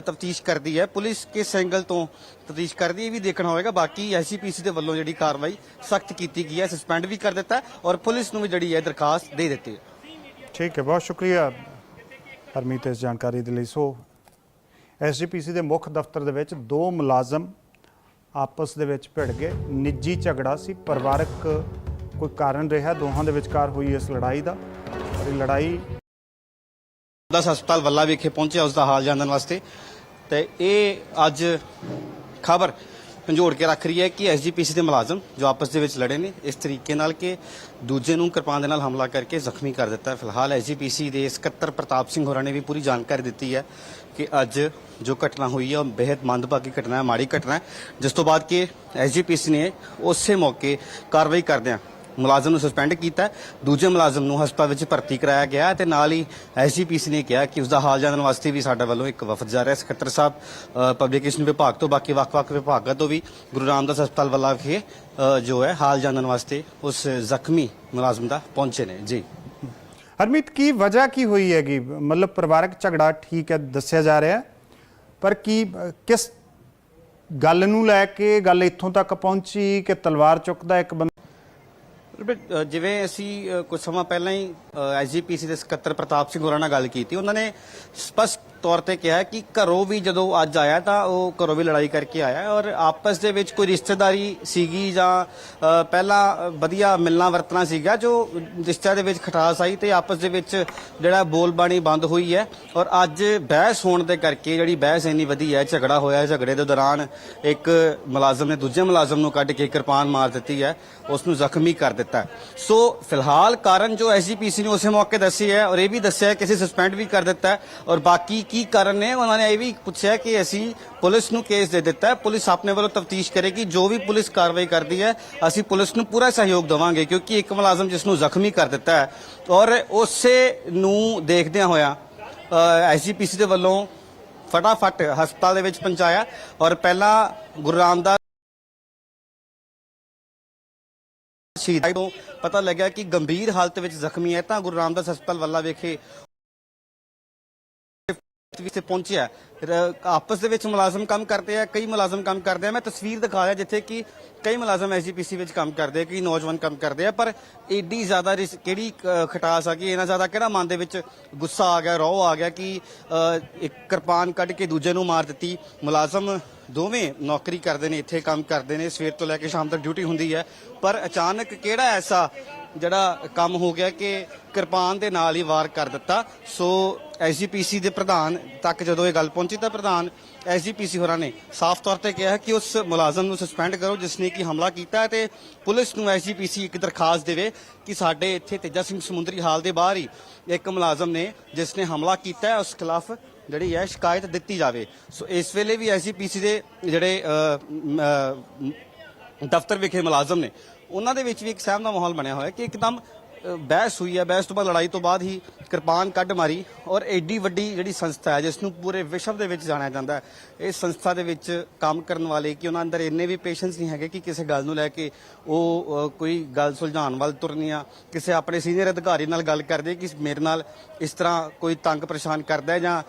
S2: ਤਫਤੀਸ਼ ਕਰਦੀ ਹੈ? ਪੁਲਿਸ ਕਿਸ ਐਂਗਲ ਤੋਂ ਤਫਤੀਸ਼ ਕਰਦੀ ਹੈ ਇਹ ਵੀ ਦੇਖਣਾ ਹੋਵੇਗਾ। ਬਾਕੀ ਐਸਜੀਪੀਸੀ ਦੇ ਵੱਲੋਂ ਜਿਹੜੀ ਕਾਰਵਾਈ ਸਖਤ ਕੀਤੀ ਗਈ ਹੈ, ਸਸਪੈਂਡ ਵੀ ਕਰ ਦਿੱਤਾ ਔਰ ਪੁਲਿਸ ਨੂੰ ਵੀ ਜਿਹੜੀ ਹੈ ਦਰਖਾਸਤ ਦੇ ਦਿੱਤੀ ਹੈ।
S1: ਠੀਕ ਹੈ, ਬਹੁਤ ਸ਼ੁਕਰੀਆ ਹਰਮੀਤ ਇਸ ਜਾਣਕਾਰੀ ਦੇ ਲਈ। ਸੋ ਐਸਜੀਪੀਸੀ ਦੇ ਮੁੱਖ ਦਫ਼ਤਰ ਦੇ ਵਿੱਚ ਦੋ ਮੁਲਾਜ਼ਮ ਆਪਸ ਦੇ ਵਿੱਚ ਭਿੜ ਗਏ। ਨਿੱਜੀ ਝਗੜਾ ਸੀ, ਪਰਿਵਾਰਕ ਕੋਈ ਕਾਰਨ ਰਿਹਾ, ਦੋਹਾਂ ਦੇ ਵਿਚਕਾਰ ਹੋਈ ਇਸ ਲੜਾਈ ਦਾ। ਔਰ ਇਹ ਲੜਾਈ
S2: ਦਸ ਹਸਪਤਾਲ ਵੱਲਾ ਵਿਖੇ ਪਹੁੰਚਿਆ ਉਸ ਦਾ ਹਾਲ ਜਾਣਨ ਵਾਸਤੇ ਤੇ ਇਹ ਅੱਜ ਖਬਰ ਪੰਜੋੜ ਕੇ ਰੱਖ ਰਹੀ ਹੈ ਕਿ ਐਸਜੀਪੀਸੀ ਦੇ ਮੁਲਾਜ਼ਮ ਜੋ ਆਪਸ ਦੇ ਵਿੱਚ ਲੜੇ ਨੇ, ਇਸ ਤਰੀਕੇ ਨਾਲ ਕਿ ਦੂਜੇ ਨੂੰ ਕਿਰਪਾਨ ਦੇ ਨਾਲ ਹਮਲਾ ਕਰਕੇ ਜ਼ਖਮੀ ਕਰ ਦਿੱਤਾ ਹੈ। ਫਿਲਹਾਲ ਐਸਜੀਪੀਸੀ ਦੇ ਸਕੱਤਰ ਪ੍ਰਤਾਪ ਸਿੰਘ ਹੋਰਾਂ ਨੇ ਵੀ ਪੂਰੀ ਜਾਣਕਾਰੀ ਦਿੱਤੀ ਹੈ ਕਿ ਅੱਜ ਜੋ ਘਟਨਾ ਹੋਈ ਹੈ, ਉਹ ਬੇहद ਮੰਦਭਾਗੀ ਘਟਨਾ ਹੈ, ਮਾੜੀ ਘਟਨਾ ਹੈ ਜਿਸ ਤੋਂ ਬਾਅਦ ਕਿ ਐਸਜੀਪੀਸੀ ਨੇ ਉਸੇ ਮੌਕੇ ਕਾਰਵਾਈ ਕਰਦਿਆਂ ਮੁਲਾਜ਼ਮ ਨੂੰ ਸਸਪੈਂਡ ਕੀਤਾ ਦੂਜੇ ਮੁਲਾਜ਼ਮ ਨੂੰ ਹਸਪਤਾਲ ਵਿੱਚ ਭਰਤੀ ਕਰਾਇਆ ਗਿਆ ਹੈ ਤੇ ਨਾਲ ਹੀ ਐਸਜੀਪੀਸੀ ਨੇ ਕਿਹਾ ਕਿ ਉਸ ਦਾ ਹਾਲ ਜਾਣਨ ਵਾਸਤੇ ਵੀ ਸਾਡੇ ਵੱਲੋਂ ਇੱਕ ਵਫਦ ਜਾ ਰਿਹਾ ਸਕੱਤਰ ਸਾਹਿਬ ਅ, ਪਬਲਿਕੇਸ਼ਨ ਵਿਭਾਗ ਤੋਂ ਬਾਕੀ ਵੱਖ-ਵੱਖ ਵਿਭਾਗਾਂ ਤੋਂ ਵੀ ਗੁਰੂ ਰਾਮਦਾਸ ਹਸਪਤਾਲ ਵੱਲਾ ਵਿਖੇ ਜੋ ਹੈ ਹਾਲ ਜਾਣਨ ਵਾਸਤੇ ਉਸ ਜ਼ਖਮੀ ਮੁਲਾਜ਼ਮ ਦਾ ਪਹੁੰਚੇ ਨੇ। ਜੀ।
S1: ਹਰਮੀਤ ਕੀ ਵਜ੍ਹਾ ਕੀ ਹੋਈ ਹੈਗੀ? ਮਤਲਬ ਪਰਿਵਾਰਕ ਝਗੜਾ ਠੀਕ ਹੈ ਦੱਸਿਆ ਜਾ ਰਿਹਾ ਪਰ ਕੀ ਕਿਸ ਗੱਲ ਨੂੰ ਲੈ ਕੇ ਗੱਲ ਇੱਥੋਂ ਤੱਕ ਪਹੁੰਚੀ ਕਿ ਤਲਵਾਰ ਚੁੱਕਦਾ ਇੱਕ ਬੰਦਾ?
S2: ਜਿਵੇਂ ਅਸੀਂ ਅ, ਕੁਝ ਸਮਾਂ ਪਹਿਲਾਂ ਹੀ ਐਸਜੀਪੀਸੀ ਦੇ ਸਕੱਤਰ ਪ੍ਰਤਾਪ ਸਿੰਘ ਹੋਰਾਂ ਨਾਲ ਗੱਲ ਕੀਤੀ ਉਹਨਾਂ ਨੇ ਸਪਸ਼ਟ ਤੌਰ ਤੇ ਕਿਹਾ ਕਿ ਘਰੋਂ ਵੀ ਜਦੋਂ ਅੱਜ ਆਇਆ ਤਾਂ ਉਹ ਘਰੋਂ ਵੀ ਲੜਾਈ ਕਰਕੇ ਆਇਆ ਔਰ ਆਪਸ ਦੇ ਵਿੱਚ ਕੋਈ ਰਿਸ਼ਤੇਦਾਰੀ ਸੀਗੀ ਜਾਂ ਪਹਿਲਾਂ ਵਧੀਆ ਮਿਲਣਾ ਵਰਤਣਾ ਸੀਗਾ ਜੋ ਰਿਸ਼ਤਿਆਂ ਦੇ ਵਿੱਚ ਖਟਾਸ ਆਈ ਤੇ ਆਪਸ ਦੇ ਵਿੱਚ ਜਿਹੜਾ ਬੋਲਬਾਣੀ ਬੰਦ ਹੋਈ ਹੈ ਔਰ ਅੱਜ ਬਹਿਸ ਹੋਣ ਦੇ ਕਰਕੇ ਜਿਹੜੀ ਬਹਿਸ ਇੰਨੀ ਵਧੀ ਹੈ, ਝਗੜਾ ਹੋਇਆ ਝਗੜੇ ਦੇ ਦੌਰਾਨ ਇੱਕ ਮੁਲਾਜ਼ਮ ਨੇ ਦੂਜੇ ਮੁਲਾਜ਼ਮ ਨੂੰ ਕੱਢ ਕੇ ਕਿਰਪਾਨ ਮਾਰ ਦਿੱਤੀ ਹੈ, ਉਸ ਨੂੰ ਜ਼ਖਮੀ ਕਰ ਦਿੱਤਾ ਸੋ ਫਿਲਹਾਲ ਕਾਰਨ ਜੋ ਐਸਜੀਪੀਸੀ ਨੇ ਉਸੇ ਮੌਕੇ ਦੱਸੀ ਹੈ ਔਰ ਇਹ ਵੀ ਦੱਸਿਆ ਕਿ ਅਸੀਂ ਸਸਪੈਂਡ ਵੀ ਕਰ ਦਿੱਤਾ ਔਰ ਬਾਕੀ ਕੀ ਕਾਰਨ ਨੇ? ਉਹਨਾਂ ਨੇ ਇਹ ਵੀ ਪੁੱਛਿਆ ਕਿ ਅਸੀਂ ਪੁਲਿਸ ਨੂੰ ਕੇਸ ਦੇ ਦਿੱਤਾ ਹੈ। ਪੁਲਿਸ ਆਪਣੇ ਵੱਲੋਂ ਤਫਤੀਸ਼ ਕਰੇਗੀ। ਜੋ ਵੀ ਪੁਲਿਸ ਕਾਰਵਾਈ ਕਰਦੀ ਹੈ, ਅਸੀਂ ਪੁਲਿਸ ਨੂੰ ਪੂਰਾ ਸਹਿਯੋਗ ਦੇਵਾਂਗੇ ਕਿਉਂਕਿ ਇੱਕ ਮੁਲਾਜ਼ਮ ਜਿਸ ਨੂੰ ਜ਼ਖਮੀ ਕਰ ਦਿੱਤਾ ਹੈ। ਔਰ ਉਸੇ ਨੂੰ ਦੇਖਦਿਆਂ ਹੋਇਆ ਐਸਜੀਪੀਸੀ ਦੇ ਵੱਲੋਂ ਫਟਾਫਟ ਹਸਪਤਾਲ ਦੇ ਵਿੱਚ ਪਹੁੰਚਾਇਆ। ਔਰ ਪਹਿਲਾਂ ਗੁਰੂ ਰਾਮਦਾਸ ਸ਼ਹੀਦ ਤੋਂ ਪਤਾ ਲੱਗਿਆ ਕਿ ਗੰਭੀਰ ਹਾਲਤ ਵਿੱਚ ਜ਼ਖਮੀ ਹੈ। ਤਾਂ ਗੁਰੂ ਰਾਮਦਾਸ ਹਸਪਤਾਲ ਵੱਲਾ ਵਿਖੇ। ਵੀ ਇੱਥੇ ਪਹੁੰਚਿਆ ਆਪਸ ਦੇ ਵਿੱਚ ਮੁਲਾਜ਼ਮ ਕੰਮ ਕਰਦੇ ਆ, ਕਈ ਮੁਲਾਜ਼ਮ ਕੰਮ ਕਰਦੇ ਆ। ਮੈਂ ਤਸਵੀਰ ਦਿਖਾ ਰਿਹਾ ਜਿੱਥੇ ਕਿ ਕਈ ਮੁਲਾਜ਼ਮ ਐਸਜੀਪੀਸੀ ਵਿੱਚ ਕੰਮ ਕਰਦੇ ਆ, ਕਈ ਨੌਜਵਾਨ ਕੰਮ ਕਰਦੇ ਆ, ਪਰ ਏਡੀ ਜ਼ਿਆਦਾ ਰਿਸ- ਕਿਹੜੀ ਖਟਾਸ ਆ ਕਿ ਇਹਨਾਂ ਜ਼ਿਆਦਾ ਕਿਹੜਾ ਮਨ ਦੇ ਵਿੱਚ ਗੁੱਸਾ ਆ ਗਿਆ, ਰੋਹ ਆ ਗਿਆ ਕਿ ਇੱਕ ਕਿਰਪਾਨ ਕੱਢ ਕੇ ਦੂਜੇ ਨੂੰ ਮਾਰ ਦਿੱਤੀ। ਮੁਲਾਜ਼ਮ ਦੋਵੇਂ ਨੌਕਰੀ ਕਰਦੇ ਨੇ, ਇੱਥੇ ਕੰਮ ਕਰਦੇ ਨੇ, ਸਵੇਰ ਤੋਂ ਲੈ ਕੇ ਸ਼ਾਮ ਤੱਕ ਡਿਊਟੀ ਹੁੰਦੀ ਹੈ। ਪਰ ਅਚਾਨਕ ਕਿਹੜਾ ਐਸਾ ਜਿਹੜਾ ਕੰਮ ਹੋ ਗਿਆ ਕਿ ਕਿਰਪਾਨ ਦੇ ਨਾਲ ਹੀ ਵਾਰ ਕਰ ਦਿੱਤਾ। ਸੋ ਐਸਜੀਪੀਸੀ ਦੇ ਪ੍ਰਧਾਨ ਤੱਕ ਜਦੋਂ ਇਹ ਗੱਲ ਪਹੁੰਚੀ ਤਾਂ ਪ੍ਰਧਾਨ ਐਸਜੀਪੀਸੀ ਹੋਰਾਂ ਨੇ ਸਾਫ਼ ਤੌਰ ਤੇ ਕਿਹਾ ਕਿ ਉਸ ਮੁਲਾਜ਼ਮ ਨੂੰ ਸਸਪੈਂਡ ਕਰੋ ਜਿਸ ਨੇ ਕਿ ਹਮਲਾ ਕੀਤਾ ਹੈ ਤੇ ਪੁਲਿਸ ਨੂੰ ਐਸਜੀਪੀਸੀ ਇੱਕ ਦਰਖਾਸਤ ਦੇਵੇ ਕਿ ਸਾਡੇ ਇੱਥੇ ਤੇਜਾ ਸਿੰਘ ਸਮੁੰਦਰੀ ਹਾਲ ਦੇ ਬਾਹਰ ਹੀ ਇੱਕ ਮੁਲਾਜ਼ਮ ਨੇ ਜਿਸ ਨੇ ਹਮਲਾ ਕੀਤਾ ਉਸ ਖਿਲਾਫ ਜਿਹੜੀ ਹੈ ਸ਼ਿਕਾਇਤ ਦਿੱਤੀ ਜਾਵੇ। ਸੋ ਇਸ ਵੇਲੇ ਵੀ ਐਸਜੀਪੀਸੀ ਦੇ ਜਿਹੜੇ ਅ, ਮ, ਅ, ਦਫ਼ਤਰ ਵਿਖੇ ਮੁਲਾਜ਼ਮ ਨੇ ਉਹਨਾਂ ਦੇ ਵਿੱਚ ਵੀ ਇੱਕ ਸਹਿਮ ਦਾ ਮਾਹੌਲ ਬਣਿਆ ਹੋਇਆ ਕਿ ਇੱਕਦਮ ਬਹਿਸ ਹੋਈ ਹੈ। ਬਹਿਸ ਤੋਂ ਬਾਅਦ, ਲੜਾਈ ਤੋਂ ਬਾਅਦ ਹੀ ਕਿਰਪਾਨ ਕੱਢ ਮਾਰੀ ਔਰ ਐਡੀ ਵੱਡੀ ਜਿਹੜੀ ਸੰਸਥਾ ਹੈ, ਜਿਸ ਨੂੰ ਪੂਰੇ ਵਿਸ਼ਵ ਦੇ ਵਿੱਚ ਜਾਣਿਆ ਜਾਂਦਾ ਹੈ, ਇਸ ਸੰਸਥਾ ਦੇ ਵਿੱਚ ਕੰਮ ਕਰਨ ਵਾਲੇ ਕਿ ਉਹਨਾਂ ਅੰਦਰ ਇੰਨੇ ਵੀ ਪੇਸ਼ੈਂਸ ਨਹੀਂ ਹੈਗੇ ਕਿ ਕਿਸੇ ਗੱਲ ਨੂੰ ਲੈ ਕੇ ਉਹ ਕੋਈ ਗੱਲ ਸੁਲਝਾਉਣ ਵੱਲ ਤੁਰਨੀ ਆ, ਕਿਸੇ ਆਪਣੇ ਸੀਨੀਅਰ ਅਧਿਕਾਰੀ ਨਾਲ ਗੱਲ ਕਰਦੇ ਕਿ ਮੇਰੇ ਨਾਲ ਇਸ ਤਰ੍ਹਾਂ ਕੋਈ ਤੰਗ ਪਰੇਸ਼ਾਨ ਕਰਦਾ ਹੈ ਜਾਂ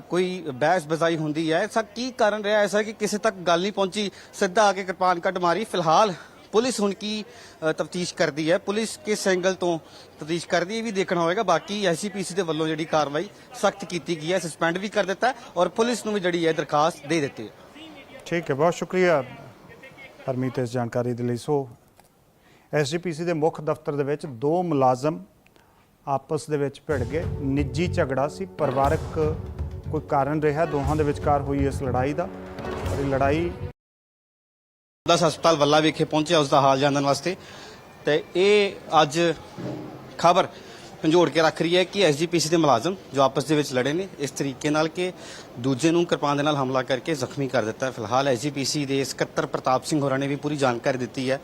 S2: ਕੋਈ ਬਹਿਸ ਬਜ਼ਾਈ ਹੁੰਦੀ ਹੈ। ਐਸਾ ਕੀ ਕਾਰਨ ਰਿਹਾ? ਐਸਾ ਕਿ ਕਿਸੇ ਤੱਕ ਗੱਲ ਨਹੀਂ ਪਹੁੰਚੀ, ਸਿੱਧਾ ਆ ਕੇ ਕਿਰਪਾਨ ਕੱਢ ਮਾਰੀ। ਫਿਲਹਾਲ ਪੁਲਿਸ ਹੁਣ ਕੀ ਤਫਤੀਸ਼ ਕਰਦੀ ਹੈ? ਪੁਲਿਸ ਕਿਸ ਐਂਗਲ ਤੋਂ ਤਫਤੀਸ਼ ਕਰਦੀ ਹੈ ਇਹ ਵੀ ਦੇਖਣਾ ਹੋਵੇਗਾ। ਬਾਕੀ ਐਸਜੀਪੀਸੀ ਦੇ ਵੱਲੋਂ ਜਿਹੜੀ ਕਾਰਵਾਈ ਸਖਤ ਕੀਤੀ ਗਈ ਹੈ ਸਸਪੈਂਡ ਵੀ ਕਰ ਦਿੱਤਾ ਔਰ ਪੁਲਿਸ ਨੂੰ ਵੀ ਜਿਹੜੀ ਹੈ ਦਰਖਾਸਤ ਦੇ ਦਿੱਤੀ ਹੈ।
S1: ਠੀਕ ਹੈ, ਬਹੁਤ ਸ਼ੁਕਰੀਆ ਹਰਮੀਤ ਇਸ ਜਾਣਕਾਰੀ ਦੇ ਲਈ। ਸੋ ਐਸਜੀਪੀਸੀ ਦੇ ਮੁੱਖ ਦਫ਼ਤਰ ਦੇ ਵਿੱਚ ਦੋ ਮੁਲਾਜ਼ਮ ਆਪਸ ਦੇ ਵਿੱਚ ਭਿੜ ਗਏ। ਨਿੱਜੀ ਝਗੜਾ ਸੀ, ਪਰਿਵਾਰਕ ਕੋਈ ਕਾਰਨ ਰਿਹਾ, ਦੋਹਾਂ ਦੇ ਵਿਚਕਾਰ ਹੋਈ ਇਸ ਲੜਾਈ ਦਾ। ਔਰ ਇਹ ਲੜਾਈ
S2: ਦਸ ਹਸਪਤਾਲ ਵੱਲਾ ਵਿਖੇ ਪਹੁੰਚਿਆ ਉਸ ਦਾ ਹਾਲ ਜਾਣਨ ਵਾਸਤੇ। ਤੇ ਇਹ ਅੱਜ ਖਬਰ ਪੰਜੋੜ ਕੇ ਰੱਖ ਰਹੀ ਹੈ ਕਿ ਐਸਜੀਪੀਸੀ ਦੇ ਮੁਲਾਜ਼ਮ ਜੋ ਆਪਸ ਦੇ ਵਿੱਚ ਲੜੇ ਨੇ, ਇਸ ਤਰੀਕੇ ਨਾਲ ਕਿ ਦੂਜੇ ਨੂੰ ਕਿਰਪਾਨ ਦੇ ਨਾਲ ਹਮਲਾ ਕਰਕੇ ਜ਼ਖਮੀ ਕਰ ਦਿੱਤਾ ਹੈ। ਫਿਲਹਾਲ ਐਸਜੀਪੀਸੀ ਦੇ ਸਕੱਤਰ ਪ੍ਰਤਾਪ ਸਿੰਘ ਹੋਰਾਂ ਨੇ ਵੀ ਪੂਰੀ ਜਾਣਕਾਰੀ ਦਿੱਤੀ ਹੈ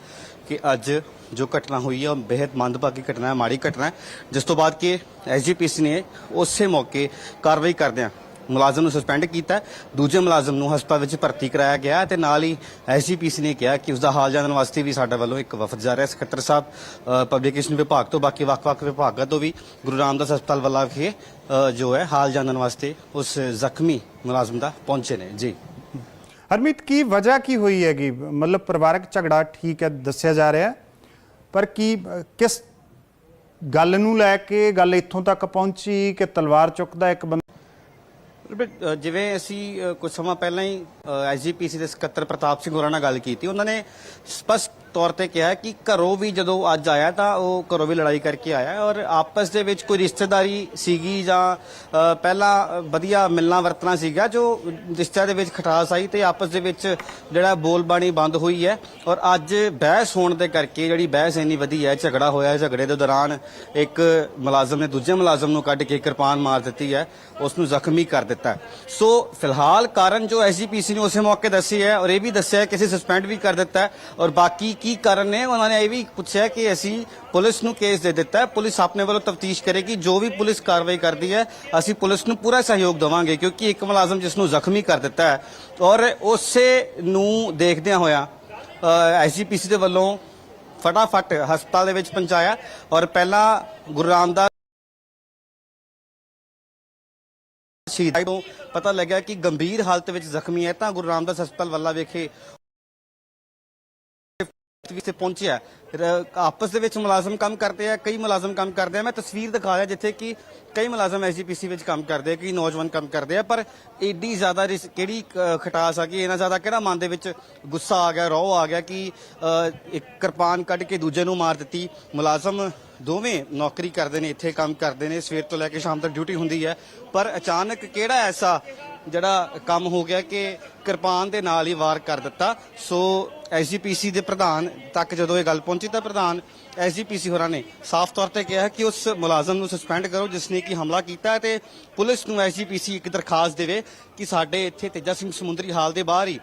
S2: ਕਿ ਅੱਜ ਜੋ ਘਟਨਾ ਹੋਈ ਹੈ, ਉਹ ਬੇहद ਮੰਦਭਾਗੀ ਘਟਨਾ ਹੈ, ਮਾੜੀ ਘਟਨਾ ਹੈ। ਜਿਸ ਤੋਂ ਬਾਅਦ ਕਿ ਐਸਜੀਪੀਸੀ ਨੇ ਉਸੇ ਮੌਕੇ ਕਾਰਵਾਈ ਕਰਦਿਆਂ ਮੁਲਾਜ਼ਮ ਨੂੰ ਸਸਪੈਂਡ ਕੀਤਾ ਦੂਜੇ ਮੁਲਾਜ਼ਮ ਨੂੰ ਹਸਪਤਾਲ ਵਿੱਚ ਭਰਤੀ ਕਰਾਇਆ ਗਿਆ ਹੈ ਤੇ ਨਾਲ ਹੀ ਐਸਜੀਪੀਸੀ ਨੇ ਕਿਹਾ ਕਿ ਉਸ ਦਾ ਹਾਲ ਜਾਣਨ ਵਾਸਤੇ ਵੀ ਸਾਡੇ ਵੱਲੋਂ ਇੱਕ ਵਫਦ ਜਾ ਰਿਹਾ ਸਕੱਤਰ ਸਾਹਿਬ ਅ, ਪਬਲਿਕੇਸ਼ਨ ਵਿਭਾਗ ਤੋਂ ਬਾਕੀ ਵੱਖ-ਵੱਖ ਵਿਭਾਗਾਂ ਤੋਂ ਵੀ ਗੁਰੂ ਰਾਮਦਾਸ ਹਸਪਤਾਲ ਵੱਲਾ ਵਿਖੇ ਜੋ ਹੈ ਹਾਲ ਜਾਣਨ ਵਾਸਤੇ ਉਸ ਜ਼ਖਮੀ ਮੁਲਾਜ਼ਮ ਦਾ ਪਹੁੰਚੇ ਨੇ। ਜੀ।
S1: ਹਰਮੀਤ ਕੀ ਵਜ੍ਹਾ ਕੀ ਹੋਈ ਹੈਗੀ? ਮਤਲਬ ਪਰਿਵਾਰਕ ਝਗੜਾ ਠੀਕ ਹੈ ਦੱਸਿਆ ਜਾ ਰਿਹਾ ਪਰ ਕੀ ਕਿਸ ਗੱਲ ਨੂੰ ਲੈ ਕੇ ਗੱਲ ਇੱਥੋਂ ਤੱਕ ਪਹੁੰਚੀ ਕਿ ਤਲਵਾਰ ਚੁੱਕਦਾ ਇੱਕ ਬੰਦਾ?
S2: ਜਿਵੇਂ ਅਸੀਂ ਅ, ਕੁਝ ਸਮਾਂ ਪਹਿਲਾਂ ਹੀ ਐਸਜੀਪੀਸੀ ਦੇ ਸਕੱਤਰ ਪ੍ਰਤਾਪ ਸਿੰਘ ਹੋਰਾਂ ਨਾਲ ਗੱਲ ਕੀਤੀ ਉਹਨਾਂ ਨੇ ਸਪਸ਼ਟ ਤੌਰ ਤੇ ਕਿਹਾ ਕਿ ਘਰੋਂ ਵੀ ਜਦੋਂ ਅੱਜ ਆਇਆ ਤਾਂ ਉਹ ਘਰੋਂ ਵੀ ਲੜਾਈ ਕਰਕੇ ਆਇਆ ਔਰ ਆਪਸ ਦੇ ਵਿੱਚ ਕੋਈ ਰਿਸ਼ਤੇਦਾਰੀ ਸੀਗੀ ਜਾਂ ਪਹਿਲਾਂ ਵਧੀਆ ਮਿਲਣਾ ਵਰਤਣਾ ਸੀਗਾ ਜੋ ਰਿਸ਼ਤਿਆਂ ਦੇ ਵਿੱਚ ਖਟਾਸ ਆਈ ਤੇ ਆਪਸ ਦੇ ਵਿੱਚ ਜਿਹੜਾ ਬੋਲਬਾਣੀ ਬੰਦ ਹੋਈ ਹੈ ਔਰ ਅੱਜ ਬਹਿਸ ਹੋਣ ਦੇ ਕਰਕੇ ਜਿਹੜੀ ਬਹਿਸ ਇੰਨੀ ਵਧੀ ਹੈ, ਝਗੜਾ ਹੋਇਆ ਝਗੜੇ ਦੇ ਦੌਰਾਨ ਇੱਕ ਮੁਲਾਜ਼ਮ ਨੇ ਦੂਜੇ ਮੁਲਾਜ਼ਮ ਨੂੰ ਕੱਢ ਕੇ ਕਿਰਪਾਨ ਮਾਰ ਦਿੱਤੀ ਹੈ, ਉਸ ਨੂੰ ਜ਼ਖਮੀ ਕਰ ਦਿੱਤਾ ਸੋ ਫਿਲਹਾਲ ਕਾਰਨ ਜੋ ਐਸਜੀਪੀਸੀ ਨੇ ਉਸੇ ਮੌਕੇ ਦੱਸੀ ਹੈ ਔਰ ਇਹ ਵੀ ਦੱਸਿਆ ਕਿ ਅਸੀਂ ਸਸਪੈਂਡ ਵੀ ਕਰ ਦਿੱਤਾ ਔਰ ਬਾਕੀ ਕੀ ਕਾਰਨ ਨੇ ਉਹਨਾਂ ਨੇ ਇਹ ਵੀ ਪੁੱਛਿਆ ਕਿ ਅਸੀਂ ਪੁਲਿਸ ਨੂੰ ਕੇਸ ਦੇ ਦਿੱਤਾ ਹੈ। ਪੁਲਿਸ ਆਪਣੇ ਵੱਲੋਂ ਤਫਤੀਸ਼ ਕਰੇਗੀ। ਜੋ ਵੀ ਪੁਲਿਸ ਕਾਰਵਾਈ ਕਰਦੀ ਹੈ, ਅਸੀਂ ਪੁਲਿਸ ਨੂੰ ਪੂਰਾ ਸਹਿਯੋਗ ਦੇਵਾਂਗੇ ਕਿਉਂਕਿ ਇੱਕ ਮੁਲਾਜ਼ਮ ਜਿਸ ਨੂੰ ਜ਼ਖਮੀ ਕਰ ਦਿੱਤਾ ਹੈ। ਔਰ ਉਸੇ ਨੂੰ ਦੇਖਦਿਆਂ ਹੋਇਆ ਐਸਜੀਪੀਸੀ ਦੇ ਵੱਲੋਂ ਫਟਾਫਟ ਹਸਪਤਾਲ ਦੇ ਵਿੱਚ ਪਹੁੰਚਾਇਆ। ਔਰ ਪਹਿਲਾਂ ਗੁਰੂ ਰਾਮਦਾਸ ਸ਼ਹੀਦ ਤੋਂ ਪਤਾ ਲੱਗਿਆ ਕਿ ਗੰਭੀਰ ਹਾਲਤ ਵਿੱਚ ਜ਼ਖਮੀ ਹੈ। ਤਾਂ ਗੁਰੂ ਰਾਮਦਾਸ ਹਸਪਤਾਲ ਵੱਲਾ ਵਿਖੇ ਵਿੱਚ ਪਹੁੰਚਿਆ ਆਪਸ ਦੇ ਵਿੱਚ ਮੁਲਾਜ਼ਮ ਕੰਮ ਕਰਦੇ ਆ ਕਈ ਮੁਲਾਜ਼ਮ ਕੰਮ ਕਰਦੇ ਆ। ਮੈਂ ਤਸਵੀਰ ਦਿਖਾ ਰਿਹਾ ਜਿੱਥੇ ਕਿ ਕਈ ਮੁਲਾਜ਼ਮ ਐਸਜੀਪੀਸੀ ਵਿੱਚ ਕੰਮ ਕਰਦੇ ਆ ਕਈ ਨੌਜਵਾਨ ਕੰਮ ਕਰਦੇ ਆ ਪਰ ਏਡੀ ਜ਼ਿਆਦਾ ਕਿਹੜੀ ਖਟਾਸ ਆ ਕਿ ਇਹਨਾਂ ਜ਼ਿਆਦਾ ਕਿਹੜਾ ਮਨ ਦੇ ਵਿੱਚ ਗੁੱਸਾ ਆ ਗਿਆ ਰੋਹ ਆ ਗਿਆ ਕਿ ਅ, ਇੱਕ ਕਿਰਪਾਨ ਕੱਢ ਕੇ ਦੂਜੇ ਨੂੰ ਮਾਰ ਦਿੱਤੀ। ਮੁਲਾਜ਼ਮ ਦੋਵੇਂ ਨੌਕਰੀ ਕਰਦੇ ਨੇ ਇੱਥੇ ਕੰਮ ਕਰਦੇ ਨੇ ਸਵੇਰ ਤੋਂ ਲੈ ਕੇ ਸ਼ਾਮ ਤੱਕ ਡਿਊਟੀ ਹੁੰਦੀ ਹੈ। ਪਰ ਅਚਾਨਕ ਕਿਹੜਾ ਐਸਾ ਜਿਹੜਾ ਕੰਮ ਹੋ ਗਿਆ ਕਿ ਕਿਰਪਾਨ ਦੇ ਨਾਲ ਹੀ ਵਾਰ ਕਰ ਦਿੱਤਾ। ਸੋ ਐਸਜੀਪੀਸੀ ਦੇ ਪ੍ਰਧਾਨ ਤੱਕ ਜਦੋਂ ਇਹ ਗੱਲ ਪਹੁੰਚੀ ਤਾਂ ਪ੍ਰਧਾਨ ਐਸਜੀਪੀਸੀ ਹੋਰਾਂ ਨੇ ਸਾਫ਼ ਤੌਰ ਤੇ ਕਿਹਾ ਕਿ ਉਸ ਮੁਲਾਜ਼ਮ ਨੂੰ ਸਸਪੈਂਡ ਕਰੋ ਜਿਸ ਨੇ ਕਿ ਹਮਲਾ ਕੀਤਾ ਹੈ ਤੇ ਪੁਲਿਸ ਨੂੰ ਐਸਜੀਪੀਸੀ ਇੱਕ ਦਰਖਾਸਤ ਦੇਵੇ ਕਿ ਸਾਡੇ ਇੱਥੇ ਤੇਜਾ ਸਿੰਘ ਸਮੁੰਦਰੀ ਹਾਲ ਦੇ ਬਾਹਰ ਹੀ